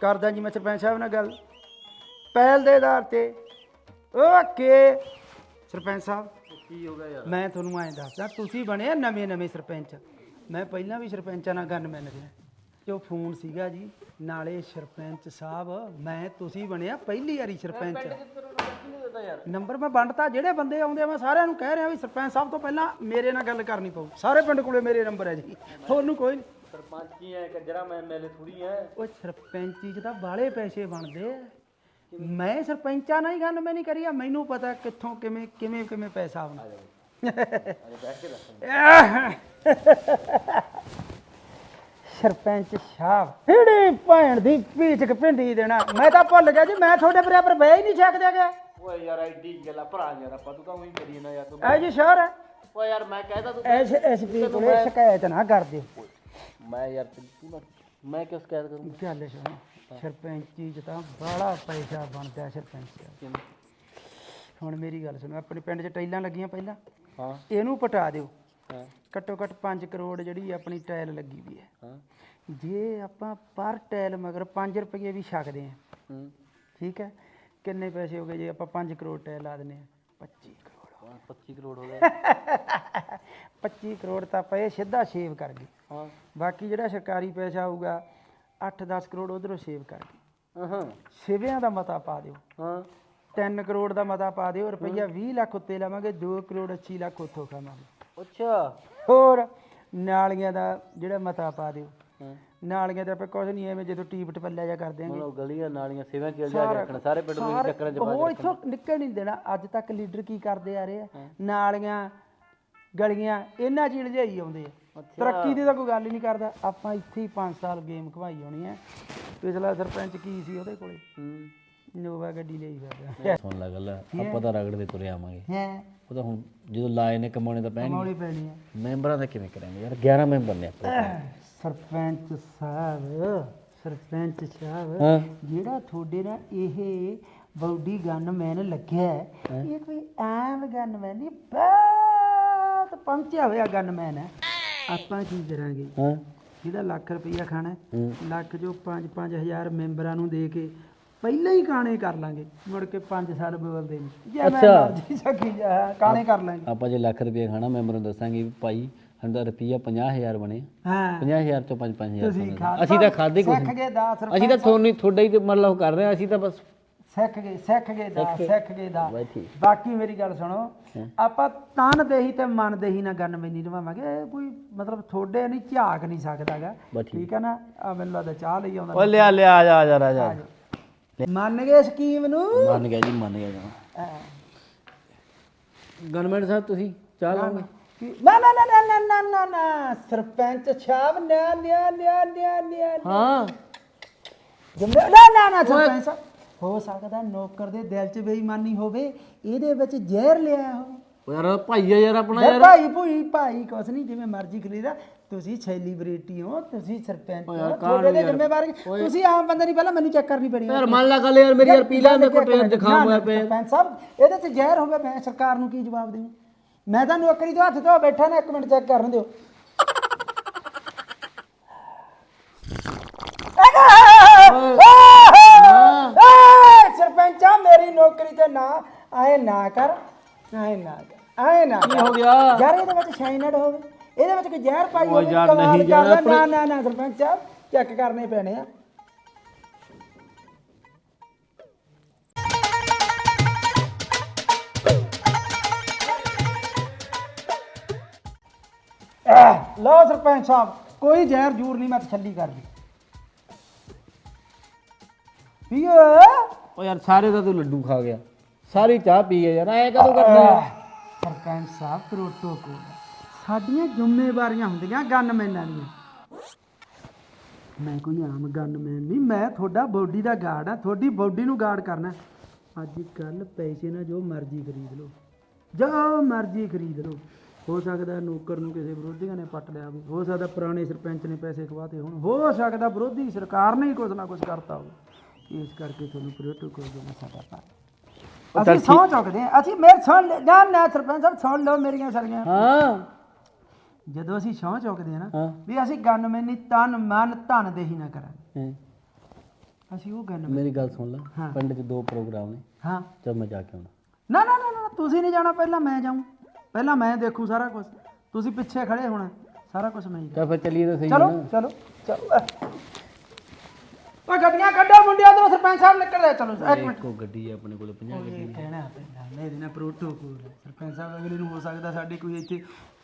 S1: ਕਰਦਾ ਜੀ ਮੈਂ ਸਰਪੰਚ ਸਾਹਿਬ ਨਾਲ ਗੱਲ। ਪਹਿਲ ਦੇ ਆਧਾਰ ਤੇ। ਓਕੇ ਸਰਪੰਚ ਸਾਹਿਬ।
S2: ਕੀ ਹੋ ਗਿਆ ਯਾਰ?
S1: ਮੈਂ ਤੁਹਾਨੂੰ ਐਂ ਦੱਸਦਾ ਤੁਸੀਂ ਬਣੇ ਨਵੇਂ ਨਵੇਂ ਸਰਪੰਚ। ਮੈਂ ਪਹਿਲਾਂ ਵੀ ਸਰਪੰਚਾਂ ਨਾਲ ਗਨਮੈਨ ਰਿਹਾ। ਜੋ ਫੋਨ ਸੀਗਾ ਜੀ ਨਾਲੇ ਸਰਪੰਚ ਸਾਹਿਬ ਮੈਂ ਤੁਸੀਂ ਬਣਿਆ ਪਹਿਲੀ ਵਾਰੀ ਸਰਪੰਚ। ਨੰਬਰ ਮੈਂ ਵੰਡਤਾ ਜਿਹੜੇ ਬੰਦੇ ਆਉਂਦੇ ਆ ਮੈਂ ਸਾਰਿਆਂ ਨੂੰ ਕਹਿ ਰਿਹਾ ਵੀ ਸਰਪੰਚ ਸਾਹਿਬ ਤੋਂ ਪਹਿਲਾਂ ਮੇਰੇ ਨਾਲ ਗੱਲ ਕਰਨੀ ਪਊ। ਸਾਰੇ ਪਿੰਡ ਕੋਲੇ ਮੇਰੇ ਨੰਬਰ ਹੈ ਜੀ। ਤੁਹਾਨੂੰ ਕੋਈ ਨਹੀਂ
S2: ਸਰਪੰਚੀ ਐ ਕੰਜਰਾ ਮੈਂ ਐਮਐਲਏ ਥੋੜੀ ਐ
S1: ਉਹ ਸਰਪੰਚੀ 'ਚ ਤਾਂ ਬਾਲੇ ਪੈਸੇ ਬਣਦੇ ਆ। ਮੈਂ ਸਰਪੰਚਾਂ ਨਾਲ ਹੀ ਗੱਲ ਮੈਂ ਨਹੀਂ ਕਰੀ ਆ ਮੈਨੂੰ ਪਤਾ ਕਿੱਥੋਂ ਕਿਵੇਂ ਕਿਵੇਂ ਕਿਵੇਂ ਪੈਸਾ ਆਉਣਾ। ਸਰਪੰਚ ਸਾਹਿਬ ਹਿੜੀ ਭੈਣ ਦੀ ਪੀਚਕ ਪਿੰਡੀ ਦੇਣਾ। ਮੈਂ ਤਾਂ ਭੁੱਲ ਗਿਆ ਜੀ ਮੈਂ ਤੁਹਾਡੇ ਬਰਾਬਰ ਬਹਿ ਹੀ ਨਹੀਂ ਸਕਦਾ ਗਿਆ
S2: ਓਏ ਯਾਰ ਐਡੀ ਗੱਲ ਭਰਾ ਯਾਰ ਆਪਾਂ ਤੂੰ ਤਾਂ ਉਹੀ ਕਰੀ ਨਾ ਯਾਰ ਤੂੰ।
S1: ਐ ਜੀ ਸ਼ਹਿਰ ਹੈ।
S2: ਓਏ ਯਾਰ ਮੈਂ ਕਹਿਦਾ ਤੂੰ
S1: ਐਸ ਐਸਪੀ ਕੋਲੇ ਸ਼ਿਕਾਇਤ ਨਾ ਕਰ ਦਿਓ।
S2: ਮੈਂ ਯਾਰ ਤੂੰ ਨਾ- ਮੈਂ ਕਿਉਂ ਸ਼ਿਕਾਇਤ ਕਰੂੰ?
S1: ਚੱਲ ਸੁਣ ਸਰਪੰਚੀ ਚ ਤਾਂ ਬਾਹਲਾ ਪੈਸਾ ਬਣਦਾ ਸਰਪੰਚ ਦਾ। ਹੁਣ ਮੇਰੀ ਗੱਲ ਸੁਣੋ ਆਪਣੇ ਪਿੰਡ 'ਚ ਟੈਲਾਂ ਲੱਗੀਆਂ ਪਹਿਲਾਂ।
S2: ਹਾਂ।
S1: ਇਹਨੂੰ ਪਟਾ ਦਿਓ।
S2: ਹਾਂ।
S1: ਘੱਟੋ ਘੱਟ 5 ਕਰੋੜ ਜਿਹੜੀ ਆਪਣੀ ਟਾਇਲ ਲੱਗੀ ਵੀ ਹੈ।
S2: ਹਾਂ।
S1: ਜੇ ਆਪਾਂ ਪਰ ਟਾਇਲ ਮਗਰ 5 ਰੁਪਏ ਵੀ ਛਕਦੇ ਆ
S2: ਹੂੰ।
S1: ਠੀਕ ਹੈ? ਕਿੰਨੇ ਪੈਸੇ ਹੋ ਗਏ ਜੇ ਆਪਾਂ 5 ਕਰੋੜ ਟਾਇਲ ਲਾ ਦਿੰਨੇ ਆ 25 ਕਰੋੜ।
S2: 25 ਕਰੋੜ ਹੋ ਗਿਆ
S1: 25 ਕਰੋੜ ਤਾਂ ਆਪਾਂ ਇਹ ਸਿੱਧਾ ਸੇਵ ਕਰ ਗਏ।
S2: ਹਾਂ।
S1: ਬਾਕੀ ਜਿਹੜਾ ਸਰਕਾਰੀ ਪੈਸਾ ਆਊਗਾ 8-10 ਕਰੋੜ ਉਧਰੋਂ ਸੇਵ ਕਰ ਦਿਓ
S2: ਹਾਂ
S1: ਛੇਵਿਆਂ ਦਾ ਮਤਾ ਪਾ ਦਿਓ।
S2: ਹਾਂ।
S1: 3 ਕਰੋੜ ਦਾ ਮਤਾ ਪਾ ਦਿਓ ਰੁਪਈਆ 20 ਲੱਖ ਉੱਤੇ ਲਵਾਂਗੇ 2 ਕਰੋੜ 80 ਲੱਖ ਉੱਥੋਂ ਖਾਵਾਂਗੇ।
S2: ਅੱਛਾ।
S1: ਹੋਰ ਨਾਲੀਆਂ ਦਾ ਜਿਹੜਾ ਮਤਾ ਪਾ ਦਿਓ।
S2: ਹਾਂ।
S1: ਨਾਲੀਆਂ ਤੇ ਆਪਾਂ ਕੁਝ ਨਹੀਂ ਐਵੇਂ ਜਦੋਂ ਟੀਪ ਟਪੱਲਿਆ ਜਾ ਕਰ ਦਿਆਂਗੇ
S2: ਉਹ ਗਲੀਆਂ ਨਾਲੀਆਂ ਸੇਵਾਂ ਚ ਜਾ ਕੇ ਰੱਖਣਾ ਸਾਰੇ ਪਿੰਡ ਨੂੰ ਚੱਕਰਾਂ ਚ
S1: ਉਹ ਇੱਥੋਂ ਨਿਕਲ ਨਹੀਂ ਦੇਣਾ। ਅੱਜ ਤੱਕ ਲੀਡਰ ਕੀ ਕਰਦੇ ਆ ਰਹੇ ਆ? ਨਾਲੀਆਂ ਗਲੀਆਂ ਇਹਨਾਂ ਚ ਹੀ ਲਜਾਈ ਆਉਂਦੇ ਆ। ਤਰੱਕੀ ਦੀ ਤਾਂ ਕੋਈ ਗੱਲ ਹੀ ਨਹੀਂ ਕਰਦਾ। ਆਪਾਂ ਇੱਥੇ ਹੀ 5 ਸਾਲ ਗੇਮ ਘਵਾਈ ਹੋਣੀ ਆ। ਪਿਛਲਾ ਸਰਪੰਚ ਕੀ ਸੀ ਉਹਦੇ ਕੋਲੇ?
S2: ਹੂੰ।
S1: ਨੋਵਾ ਗੱਡੀ ਲਈ ਫਿਰਦਾ।
S6: ਸੁਣ ਲੈ ਗੱਲ ਆਪਾਂ ਤਾਂ ਰਗੜਦੇ ਤੁਰੇ ਆਵਾਂਗੇ।
S1: ਹੈ?
S6: ਉਹ ਤਾਂ ਹੁਣ ਜਦੋਂ ਲਾਏ ਨੇ ਕਮਾਉਣੇ ਤਾਂ ਪੈਣਗੇ।
S1: ਮੌਲੀ ਪੈਣੀ ਆ।
S6: ਮੈਂਬਰਾਂ ਦਾ ਕਿਵੇਂ ਕਰਾਂਗੇ ਯਾਰ? 11 ਮੈਂਬਰ ਨੇ ਆਪਣੇ
S1: ਸਰਪੰਚ ਸਾਹਿਬ ਸਰਪੰਚ ਸਾਹਿਬ ਜਿਹੜਾ ਤੁਹਾਡੇ ਨਾਲ ਇਹ ਬਾਡੀ ਗਨਮੈਨ ਲੱਗਿਆ ਹੈ, ਇਹ ਕੋਈ ਆਮ ਗਨਮੈਨ ਨਹੀਂ ਬਹੁਤ ਪਹੁੰਚਿਆ ਹੋਇਆ ਗਨਮੈਨ ਹੈ। ਆਪਾਂ ਕੀ ਕਰਾਂਗੇ?
S6: ਹਾਂ।
S1: ਜਿਹਦਾ ਲੱਖ ਰੁਪਈਆ ਖਾਣਾ ਹੈ, ਲੱਖ ਜੋ 5-5000 ਮੈਂਬਰਾਂ ਨੂੰ ਦੇ ਕੇ ਪਹਿਲਾਂ ਹੀ ਕਾਣੇ ਕਰ ਲਾਂਗੇ ਮੁੜ ਕੇ 5 ਸਾਲ ਬੋਲਦੇ ਨਹੀਂ। ਜੇ ਮੈਂ ਮਰਜ਼ੀ ਸਕੀ ਜਾ ਕਾਣੇ ਕਰ ਲਾਂਗੇ।
S6: ਆਪਾਂ ਜੇ ਲੱਖ ਰੁਪਏ ਖਾਣਾ ਮੈਂਬਰ ਨੂੰ ਦੱਸਾਂਗੇ ਵੀ ਭਾਈ ਸਾਡਾ ਰੁਪਈਆ 50000 ਬਣੇ
S1: ਹਾਂ।
S6: 50000 ਤੋਂ 5-5000
S1: ਤੁਸੀਂ ਖਾ
S6: ਅਸੀਂ ਤਾਂ ਖਾਦੇ ਕੁਛ
S1: ਸਿੱਖ
S6: ਨਹੀਂ
S1: ਗਏ 10
S6: ਅਸੀਂ ਤਾਂ ਤੁਹਾਨੂੰ ਤੁਹਾਡਾ ਹੀ ਤੇ ਮਤਲਬ ਕਰ ਰਹੇ ਹਾਂ ਅਸੀਂ ਤਾਂ ਬਸ
S1: ਸਿੱਖ ਗਏ ਸਿੱਖ ਗਏ ਦਾ ਸਿੱਖ ਗਏ। ਦਾ
S6: ਬਸ ਠੀਕ।
S1: ਬਾਕੀ ਮੇਰੀ ਗੱਲ ਸੁਣੋ ਆਪਾਂ ਤਨ ਦੇਹੀ ਤੇ ਮਨ ਦੇਹੀ ਨਾਲ ਗਨ ਨਹੀਂ ਨਿਭਾਵਾਂਗੇ। ਇਹ ਕੋਈ ਮਤਲਬ ਤੁਹਾਡੇ ਨਹੀਂ ਝਾਕ ਨਹੀਂ ਸਕਦਾਗਾ।
S6: ਬਸ ਠੀਕ।
S1: ਠੀਕ ਹੈ ਨਾ? ਆ ਮੈਨੂੰ ਲੱਗਦਾ ਚਾਹ ਲਈ ਆਉਂਦਾ।
S4: ਓ ਲਿਆ ਲਿਆ ਆ ਜਾ ਆ ਜਾ ਆ ਜਾ।
S1: ਮੰਨ ਗਏ ਸਕੀਮ ਨੂੰ?
S6: ਮੰਨ ਗਿਆ ਜੀ ਮੰਨ ਗਿਆ ਜਮਾ ਗਨਮੈਂਟ ਸਾਹਿਬ ਤੁਸੀਂ ਚਾਹ ਲਾਓਗੇ?
S1: ਨਾ ਨਾ ਨਾ ਨਾ ਨਾ ਨਾ ਨਾ ਸਰਪੰਚ ਸਾਹਿਬ ਨਾ ਨਾ ਨਾ ਨਾ ਨਾ
S6: ਹਾਂ
S1: ਜੰਮੇ ਨਾ ਨਾ ਨਾ ਸਰਪੰਚ ਹੋ ਸਕਦਾ ਨੌਕਰ ਦੇ ਦਿਲ 'ਚ ਬੇਈਮਾਨੀ ਹੋਵੇ ਇਹਦੇ ਵਿੱਚ ਜ਼ਹਿਰ ਲਿਆ ਹੋਵੇ
S6: ਯਾਰ ਭਾਈ ਆ ਯਾਰ ਆਪਣਾ
S1: ਯਾਰ ਭਾਈ ਭੂਈ ਭਾਈ ਕੁਛ ਨਹੀਂ ਜਿਵੇਂ ਮਰਜ਼ੀ ਖਰੀਦਾ ਤੁਸੀਂ ਸੈਲੀਬ੍ਰਿਟੀ ਹੋ ਤੁਸੀਂ ਸਰਪੰਚ ਹੋ ਤੁਹਾਡੇ ਦੇ ਜ਼ਿੰਮੇਵਾਰ ਤੁਸੀਂ ਆਮ ਬੰਦੇ ਨਹੀਂ ਪਹਿਲਾਂ ਮੈਨੂੰ ਚੈੱਕ ਕਰਨੀ ਪੈਣੀ
S6: ਯਾਰ ਮੰਨ ਲਾ ਗੱਲ ਯਾਰ ਮੇਰੀ ਯਾਰ ਪੀਲਾ ਮੇਰੇ ਕੋਲ ਟ੍ਰੇਨ ਦਿਖਾਉਂਦਾ ਪਿਆ
S1: ਸਾਹਿਬ ਇਹਦੇ 'ਚ ਜ਼ਹਿਰ ਹੋਵੇ ਮੈਂ ਸਰਕਾਰ ਨੂੰ ਕੀ ਜਵਾਬ ਦੇਵਾਂ ਮੈਂ ਤਾਂ ਨੌਕਰੀ ਤੋਂ ਹੱਥ ਧੋ ਬੈਠਾ ਨਾ ਇੱਕ ਮਿੰਟ ਚੈੱਕ ਕਰਨ ਦਿਓ। ਏ, ਸਰਪੰਚਾ ਮੇਰੀ ਨੌਕਰੀ ਤੇ ਨਾ ਆਏ ਨਾ ਕਰ ਆਏ ਨਾ ਕਰ ਆਏ ਨਾ ਕੀ
S6: ਹੋ ਗਿਆ?
S1: ਯਾਰ ਇਹਦੇ ਵਿੱਚ ਸ਼ਾਈਨਡ ਹੋਵੇ। ਇਹਦੇ ਵਿੱਚ ਕੋਈ ਜ਼ਹਿਰ ਪਾਈ ਹੋਵੇ ਕਮਾਲ ਕਰਦਾ। ਨਾ ਨਾ ਨਾ ਸਰਪੰਚ ਸਾਹਿਬ ਚੈੱਕ ਕਰਨੇ ਪੈਣੇ ਆ। ਲਓ ਸਰਪੰਚ ਸਾਹਿਬ ਕੋਈ ਜ਼ਹਿਰ ਜੂਰ ਨਹੀਂ ਮੈਂ ਤਸੱਲੀ ਕਰਦੀ ਪੀਓ।
S6: ਉਹ ਯਾਰ ਸਾਰੇ ਦਾ ਤੂੰ ਲੱਡੂ ਖਾ ਗਿਆ। ਸਾਰੀ ਚਾਹ ਪੀ ਗਿਆ ਯਾਰ ਐ ਕਦੋਂ ਕਰਦਾ?
S1: ਸਰਪੰਚ ਸਾਹਿਬ ਪ੍ਰੋਟੋਕੋਲ ਸਾਡੀਆਂ ਜ਼ਿੰਮੇਵਾਰੀਆਂ ਹੁੰਦੀਆਂ ਗਨਮੈਨਾਂ ਦੀਆਂ। ਮੈਂ ਕੋਈ ਆਮ ਗਨਮੈਨ ਨਹੀਂ ਮੈਂ ਤੁਹਾਡਾ ਬੋਡੀ ਦਾ ਗਾਰਡ ਆ ਤੁਹਾਡੀ ਬੋਡੀ ਨੂੰ ਗਾਰਡ ਕਰਨਾ। ਅੱਜ ਕੱਲ ਪੈਸੇ ਨਾਲ ਜੋ ਮਰਜ਼ੀ ਖਰੀਦ ਲਓ। ਜੋ ਮਰਜ਼ੀ ਖਰੀਦ ਲਓ। ਹੋ ਸਕਦਾ ਨੌਕਰ ਨੂੰ ਕਿਸੇ ਵਿਰੋਧੀਆਂ ਨੇ ਪੱਟ ਲਿਆ ਹੋਵੇ। ਹੋ ਸਕਦਾ ਪੁਰਾਣੇ ਸਰਪੰਚ ਨੇ ਪੈਸੇ ਖਵਾਤੇ ਹੋਣ। ਹੋ ਸਕਦਾ ਵਿਰੋਧੀ ਸਰਕਾਰ ਨੇ ਹੀ ਕੁਝ ਨਾ ਕੁਝ ਕਰਤਾ ਹੋਵੇ। ਇਸ ਕਰਕੇ ਤੁਹਾਨੂੰ ਪ੍ਰੋਟੋਕੋਲ ਦੇਣਾ ਸਾਡਾ ਪਾ ਅਸੀਂ ਸੌ ਚੁੱਕਦੇ ਹਾਂ। ਅਸੀਂ ਮੇਰੇ ਸੁਣ ਲੈ ਨਾ ਨਾ ਸਰਪੰਚ ਸਾਹਿਬ ਸੁਣ ਲਓ ਮੇਰੀਆਂ ਸਾਰੀਆਂ।
S6: ਹਾਂ।
S1: ਜਦੋਂ ਅਸੀਂ ਸਹੁੰ ਚੁੱਕਦੇ ਹਾਂ ਨਾ। ਵੀ ਅਸੀਂ ਗਨਮੈਨੀ ਤਨ ਮਨ ਧਨ ਦੇਹੀ ਨਾ ਕਰਾਂਗੇ। ਅਸੀਂ ਉਹ ਗਨ
S6: ਮੇਰੀ ਗੱਲ ਸੁਣ ਲੈ। ਪਿੰਡ 'ਚ ਦੋ ਪ੍ਰੋਗਰਾਮ ਨੇ।
S1: ਹਾਂ।
S6: ਜਦ ਮੈਂ ਜਾ ਕੇ ਆਉਣਾ।
S1: ਨਾ ਨਾ ਨਾ ਨਾ ਤੁਸੀਂ ਨਹੀਂ ਜਾਣਾ ਪਹਿਲਾਂ ਮੈਂ ਜਾਊਂ। ਪਹਿਲਾਂ ਮੈਂ ਦੇਖੂ ਸਾਰਾ ਕੁਝ ਤੁਸੀਂ ਪਿੱਛੇ ਖੜੇ ਹੋਣਾ ਸਾਰਾ ਕੁਝ ਮੈਂ ਹੀ
S6: ਫਿਰ ਚੱਲੀਏ ਤਾਂ ਸਹੀ
S1: ਚਲੋ
S6: ਨਾ।
S1: ਚਲੋ ਚਲੋ ਓ ਗੱਡੀਆਂ ਕੱਢੋ ਮੁੰਡਿਆਂ ਤੋਂ ਸਰਪੰਚ ਸਾਹਿਬ ਨਿਕਲ ਚਲੋ ਇੱਕ ਮਿੰਟ।
S6: ਇੱਕੋ ਗੱਡੀ ਹੈ ਆਪਣੇ ਕੋਲ 50
S1: ਇਹ ਕਹਿਣਾ ਪੈਂਦਾ ਮੇਰੇ ਨਾਲ ਪ੍ਰੋਟੋਕੋਲ। ਸਰਪੰਚ ਸਾਹਿਬ ਅਗਲੇ ਨੂੰ ਹੋ ਸਕਦਾ ਸਾਡੇ ਕੋਈ ਇੱਥੇ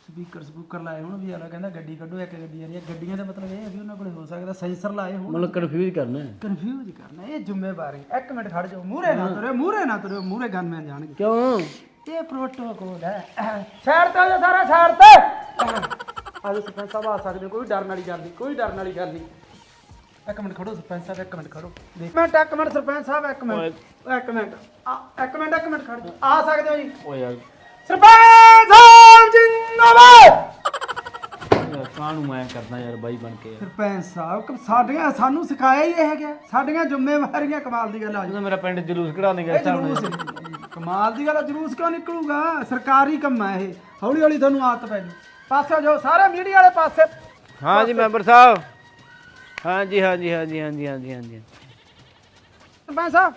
S1: ਸਪੀਕਰ ਸਪੂਕਰ ਲਾਏ ਹੋਣ ਵੀ ਅਗਲਾ ਕਹਿੰਦਾ ਗੱਡੀ ਕੱਢੋ ਇੱਕ ਗੱਡੀ ਆ ਰਹੀ ਹੈ ਗੱਡੀਆਂ ਦਾ ਮਤਲਬ ਇਹ ਹੈ ਵੀ ਉਹਨਾਂ ਕੋਲੇ ਹੋ ਸਕਦਾ ਸੈਂਸਰ ਲਾਏ ਹੋਣ।
S6: ਮਤਲਬ ਕਨਫਿਊਜ਼ ਕਰਨਾ ਹੈ।
S1: ਕਨਫਿਊਜ਼ ਕਰਨਾ ਇਹ ਜ਼ਿੰਮੇਵਾਰੀ ਇੱਕ ਮਿੰਟ ਖੜ ਜਾਓ ਮੂਹਰੇ ਨਾ ਤੁਰਿਓ ਮੂਹਰੇ ਨਾ ਤੁਰਿਓ ਮੂਹਰੇ ਗਨਮੈਨ ਜਾਣਗੇ।
S6: ਕਿਉਂ?
S1: ਇਹ ਪ੍ਰੋਟੋਕੋਲ ਹੈ। ਸਾਈਡ ਤੇ ਹੋ ਜਾ ਸਾਰਾ ਸਾਈਡ ਤੇ। ਆਜੋ ਸਰਪੰਚ ਸਾਹਿਬ ਆ ਸਕਦੇ ਹੋ, ਕੋਈ ਡਰਨ ਵਾਲੀ ਗੱਲ ਨਹੀਂ ਕੋਈ ਡਰਨ ਵਾਲੀ ਗੱਲ ਨਹੀਂ। ਇੱਕ ਮਿੰਟ ਖੜੋ ਸਰਪੰਚ ਸਾਹਿਬ ਇੱਕ ਮਿੰਟ ਖੜੋ। ਦੇਖ ਮਿੰਟ ਇੱਕ ਮਿੰਟ ਸਰਪੰਚ ਸਾਹਿਬ ਇੱਕ ਮਿੰਟ ਇੱਕ ਮਿੰਟ। ਆ- ਇੱਕ ਮਿੰਟ ਇੱਕ ਮਿੰਟ ਖੜ ਜਾਓ। ਆ ਸਕਦੇ ਹੋ ਜੀ।
S6: ਓ ਯਾਰ।
S1: ਸਰਪੰਚ ਸਾਹਿਬ ਜਿੰਦਾਬਾਦ!
S6: ਕਾਹਨੂੰ ਮੈਂ ਕਰਦਾ ਯਾਰ ਬਾਈ ਬਣ ਕੇ ਯਾਰ?
S1: ਸਰਪੰਚ ਸਾਹਿਬ ਕ- ਸਾਡੀਆਂ ਸਾਨੂੰ ਸਿਖਾਇਆ ਹੀ ਇਹ ਗਿਆ ਸਾਡੀਆਂ ਜ਼ਿੰਮੇਵਾਰੀਆਂ ਕਮਾਲ ਦੀ ਗੱਲ ਆ ਜੀ।
S6: ਜਦੋਂ ਮੇਰਾ ਪਿੰਡ ਜਲੂਸ ਕਢਾਉਣੇ ਗਿਆ
S1: ਇਹ ਜਲੂਸ। ਕਮਾਲ ਦੀ ਗੱਲ ਆ ਜਲੂਸ ਕਿਉਂ ਨਿਕਲੂਗਾ? ਸਰਕਾਰੀ ਕੰਮ ਹੈ ਇਹ। ਹੌਲੀ ਹੌਲੀ ਤੁਹਾਨੂੰ ਆਦਤ ਪੈ ਜੂ। ਪਾਸੇ ਜੋ ਸਾਰੇ ਮੀਡੀਆ ਵਾਲੇ ਪਾਸੇ।
S4: ਹਾਂ ਜੀ ਮੈਂਬਰ ਸਾਹਿਬ। ਹਾਂ ਜੀ ਹਾਂ ਜੀ ਹਾਂ ਜੀ ਹਾਂ ਜੀ ਹਾਂ ਜੀ ਹਾਂ ਜੀ।
S1: ਸਰਪੰਚ ਸਾਹਿਬ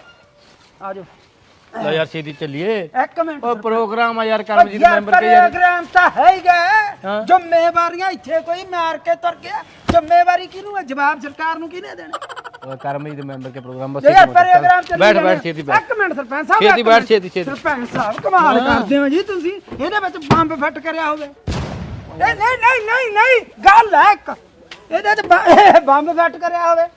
S1: ਆ ਜਾਓ।
S6: ਲੈ ਯਾਰ ਛੇਤੀ ਚੱਲੀਏ।
S1: ਇੱਕ ਮਿੰਟ
S6: ਓ ਪ੍ਰੋਗਰਾਮ ਆ ਯਾਰ ਕਰਮਜੀਤ
S1: ਯਾਰ
S6: ਮੈਂਬਰ ਕੇ ਯਾਰ
S1: ਪ੍ਰੋਗਰਾਮ ਤਾਂ ਹੈ ਹੀ। ਗਾ ਜ਼ਿੰਮੇਵਾਰੀਆਂ ਇੱਥੇ ਕੋਈ ਮਾਰ ਕੇ ਤੁਰ ਗਿਆ। ਜ਼ਿੰਮੇਵਾਰੀ ਕਿਹਨੂੰ ਹੈ ਜਵਾਬ ਸਰਕਾਰ ਨੂੰ ਕਿਹਨੇ ਦੇਣਾ?
S4: ਮੈਂਬਰ ਕੇ ਪ੍ਰੋਗਰਾਮ ਬਸ
S1: ਜੇ ਯਾਰ ਪ੍ਰੋਗਰਾਮ ਚੱਲੀ।
S4: ਬੈਠ
S1: ਜਾਂਦੇ
S4: ਬੈਠ
S1: ਆ।
S4: ਛੇਤੀ ਬੈਠ।
S1: ਇੱਕ ਮਿੰਟ ਸਰਪੰਚ ਸਾਹਿਬ
S4: ਛੇਤੀ ਬੈਠ। ਛੇਤੀ, ਛੇਤੀ।
S1: ਸਰਪੰਚ ਸਾਹਿਬ ਕਮਾਲ ਕਰਦੇ ਹੋ ਜੀ ਤੁਸੀਂ। ਇਹਦੇ ਵਿੱਚ ਬੰਬ ਫਿੱਟ ਕਰਿਆ ਹੋਵੇ। ਨਹੀਂ ਨਹੀਂ ਨਹੀਂ ਨਹੀਂ ਨਹੀਂ ਗੱਲ ਹੈ ਇੱਕ। ਇਹਦੇ ਬ- ਬੰਬ ਫਿੱਟ ਕਰਿਆ ਹੋਵੇ।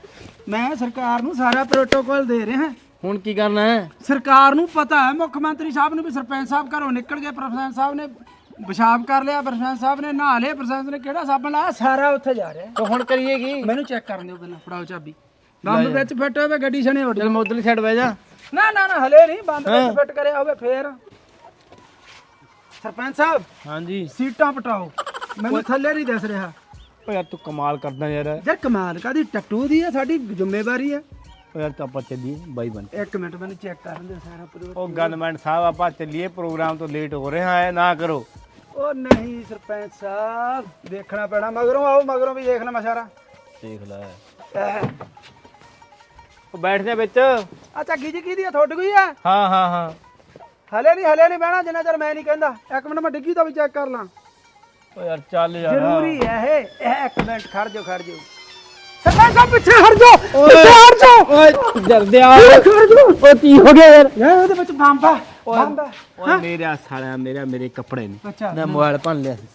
S1: ਮੈਂ ਸਰਕਾਰ ਨੂੰ ਸਾਰਾ ਪ੍ਰੋਟੋਕਾਲ ਦੇ ਰਿਹਾ।
S4: ਹੁਣ ਕੀ ਕਰਨਾ ਹੈ?
S1: ਸਰਕਾਰ ਨੂੰ ਪਤਾ ਹੈ ਮੁੱਖ ਮੰਤਰੀ ਸਾਹਿਬ ਨੂੰ ਵੀ ਸਰਪੰਚ ਸਾਹਿਬ ਘਰੋਂ ਨਿਕਲ ਗਏ। ਪ੍ਰਸ਼ਾਸਨ ਸਾਹਿਬ ਨੇ ਪਿਸ਼ਾਬ ਕਰ ਲਿਆ ਪ੍ਰਸ਼ਾਸਨ ਸਾਹਿਬ ਨੇ ਨਹਾ ਲਿਆ ਨੇ ਕਿਹੜਾ ਸਾਬਣ ਲਾਇਆ? ਸਾਰਾ ਉੱਥੇ ਜਾ ਰਿਹਾ।
S4: ਤਾਂ ਹੁਣ ਕਰੀਏ ਕੀ?
S1: ਮੈਨੂੰ ਚੈੱਕ ਕਰਨ ਦਿਓ ਪਹਿਲਾਂ ਫੜਾਓ ਚਾਬੀ। ਬੰਬ ਵਿੱਚ ਫਿੱਟ ਹੋਵੇ ਗੱਡੀ ਛਣੇ ਉੱਡ
S4: ਚਲ ਮੈਂ ਉਧਰਲੀ ਸਾਈਡ ਬਹਿ ਜਾ।
S1: ਨਾ ਨਾ ਨਾ ਹਲੇ ਨਹੀਂ ਬੰਦ ਵਿੱਚ ਫਿੱਟ ਕਰਿਆ ਹੋਵੇ ਫੇਰ। ਸਰਪੰਚ ਸਾਹਿਬ
S4: ਹਾਂਜੀ।
S1: ਸੀਟਾਂ ਪਟਾਓ। ਮੈਨੂੰ ਥੱਲੇ ਨਹੀਂ ਦਿਸ ਰਿਹਾ।
S4: ਓ ਯਾਰ ਤੂੰ ਕਮਾਲ ਕਰਦਾ ਯਾਰ।
S1: ਯਾਰ ਕਮਾਲ ਕਾਦੀ ਟੱਟੂ ਦੀ ਹੈ ਸਾਡੀ ਜ਼ਿੰਮੇਵਾਰੀ ਹੈ
S4: ਓ ਯਾਰ ਤਾਂ ਆਪਾਂ ਚੱਲੀਏ ਬਾਈ ਬਣ
S1: ਇੱਕ ਮਿੰਟ ਮੈਨੂੰ ਚੈੱਕ ਕਰਨ ਦਿਓ ਸਾਰਾ ਪੂਰਾ
S4: ਉਹ ਗਨਮੈਨ ਸਾਹਿਬ ਆਪਾਂ ਚੱਲੀਏ ਪ੍ਰੋਗਰਾਮ ਤੋਂ ਲੇਟ ਹੋ ਰਿਹਾ ਹੈ ਨਾ ਕਰੋ।
S1: ਉਹ ਨਹੀਂ ਸਰਪੰਚ ਸਾਹਿਬ ਦੇਖਣਾ ਪੈਣਾ। ਮਗਰੋਂ ਆਓ ਮਗਰੋਂ ਵੀ ਦੇਖ ਸਾਰਾ
S4: ਦੇਖ ਲੈ। ਉਹ ਬੈਠ ਜਾ ਵਿੱਚ।
S1: ਆ ਝੱਗੀ ਜੀ ਕਿਹਦੀ ਆ? ਤੁਹਾਡੀ ਕੋਈ ਆ?
S4: ਹਾਂ ਹਾਂ ਹਾਂ।
S1: ਹਲੇ ਨਹੀਂ ਹਲੇ ਨਹੀਂ ਬਹਿਣਾ ਜਿੰਨਾ ਚਿਰ ਮੈਂ ਨਹੀਂ ਕਹਿੰਦਾ। ਇੱਕ ਮਿੰਟ ਮੈਂ ਡਿੱਗੀ ਤੋਂ ਵੀ ਚੈੱਕ ਕਰ ਲਾਂ।
S4: ਓ ਯਾਰ ਚੱਲ ਯਾਰ।
S1: ਜ਼ਰੂਰੀ ਹੈ ਇਹ। ਇਹ ਇੱਕ ਮਿੰਟ ਖੜ ਜਾਓ ਖੜ ਜਾਓ। ਸਰਪੰਚ ਸਾਹਿਬ ਪਿੱਛੇ ਹਟ ਜਾਓ ਪਿੱਛੇ ਹਟ ਜਾਓ।
S4: ਓਏ ਜਰਦਿਆ
S1: ਖੜ ਜਾਓ
S4: ਓ ਕੀ ਹੋ ਗਿਆ ਯਾਰ?
S1: ਯਾਰ ਉਹਦੇ ਵਿੱਚ ਬੰਬ ਆ ਬੰਬ ਆ।
S4: ਓਏ ਮੇਰਾ ਸਾਲਿਆ ਮੇਰਾ ਮੇਰੇ ਕੱਪੜੇ ਨੇ।
S1: ਅੱਛਾ।
S4: ਮੈਂ ਮੋਬਾਈਲ ਭੰਨ ਲਿਆ ਸੀ।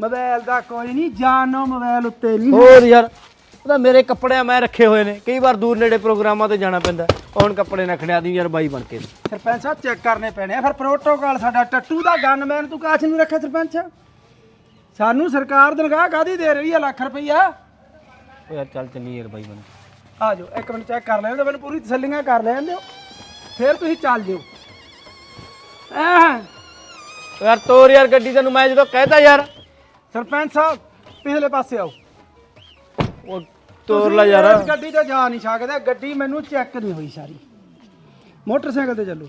S1: ਮੋਬਾਈਲ ਦਾ ਕੋਈ ਨਹੀਂ ਜਾਨੋ ਮੋਬਾਈਲ ਉੱਤੇ। ਨਹੀਂ
S4: ਹੋਰ ਯਾਰ ਉਹਦਾ ਮੇਰੇ ਕੱਪੜੇ ਮੈਂ ਰੱਖੇ ਹੋਏ ਨੇ। ਕਈ ਵਾਰ ਦੂਰ ਨੇੜੇ ਪ੍ਰੋਗਰਾਮਾਂ ਤੇ ਜਾਣਾ ਪੈਂਦਾ। ਹੁਣ ਕੱਪੜੇ ਨਾ ਖੜਿਆ ਦੀ ਯਾਰ ਬਾਈ ਬਣ ਕੇ।
S1: ਸਰਪੰਚ ਸਾਹਿਬ ਚੈੱਕ ਕਰਨੇ ਪੈਣੇ ਆ। ਫਿਰ ਪ੍ਰੋਟੋਕਾਲ ਸਾਡਾ ਟੱਟੂ ਦਾ ਗਨਮੈਨ ਤੂੰ ਕਾਸ਼ ਨੂੰ ਰੱਖਿਆ ਸਰਪੰਚ? ਸਾਨੂੰ ਸਰਕਾਰ ਤਨਖਾਹ ਕਾਦੀ ਦੇ ਰਹੀ ਆ ਲੱਖ ਰੁਪਈਆ?
S4: ਓ ਯਾਰ ਚੱਲ ਚੱਲੀ ਯਾਰ ਬਾਈ ਬਣ ਕੇ।
S1: ਆ ਜਾਓ ਇੱਕ ਮਿੰਟ ਚੈੱਕ ਕਰ ਲੈਣ ਦਿਓ ਮੈਨੂੰ ਪੂਰੀ ਤਸੱਲੀਆਂ ਕਰ ਲੈਣ ਦਿਓ। ਫਿਰ ਤੁਸੀਂ ਚੱਲ ਜਿਓ। ਐ।
S4: ਓ ਯਾਰ ਤੋਰ ਯਾਰ ਗੱਡੀ ਤੈਨੂੰ ਮੈਂ ਜਦੋਂ ਕਹਿਤਾ ਯਾਰ।
S1: ਸਰਪੰਚ ਸਾਹਿਬ ਪਿਛਲੇ ਪਾਸੇ ਆਓ।
S4: ਉਹ ਤੋਰ ਲੈ ਯਾਰ।
S1: ਇਸ ਗੱਡੀ ਤੇ ਜਾ ਨਹੀਂ ਸਕਦੇ ਗੱਡੀ ਮੈਨੂੰ ਚੈੱਕ ਨਹੀਂ ਹੋਈ ਸਾਰੀ। ਮੋਟਰਸਾਈਕਲ ਤੇ ਚੱਲੋ।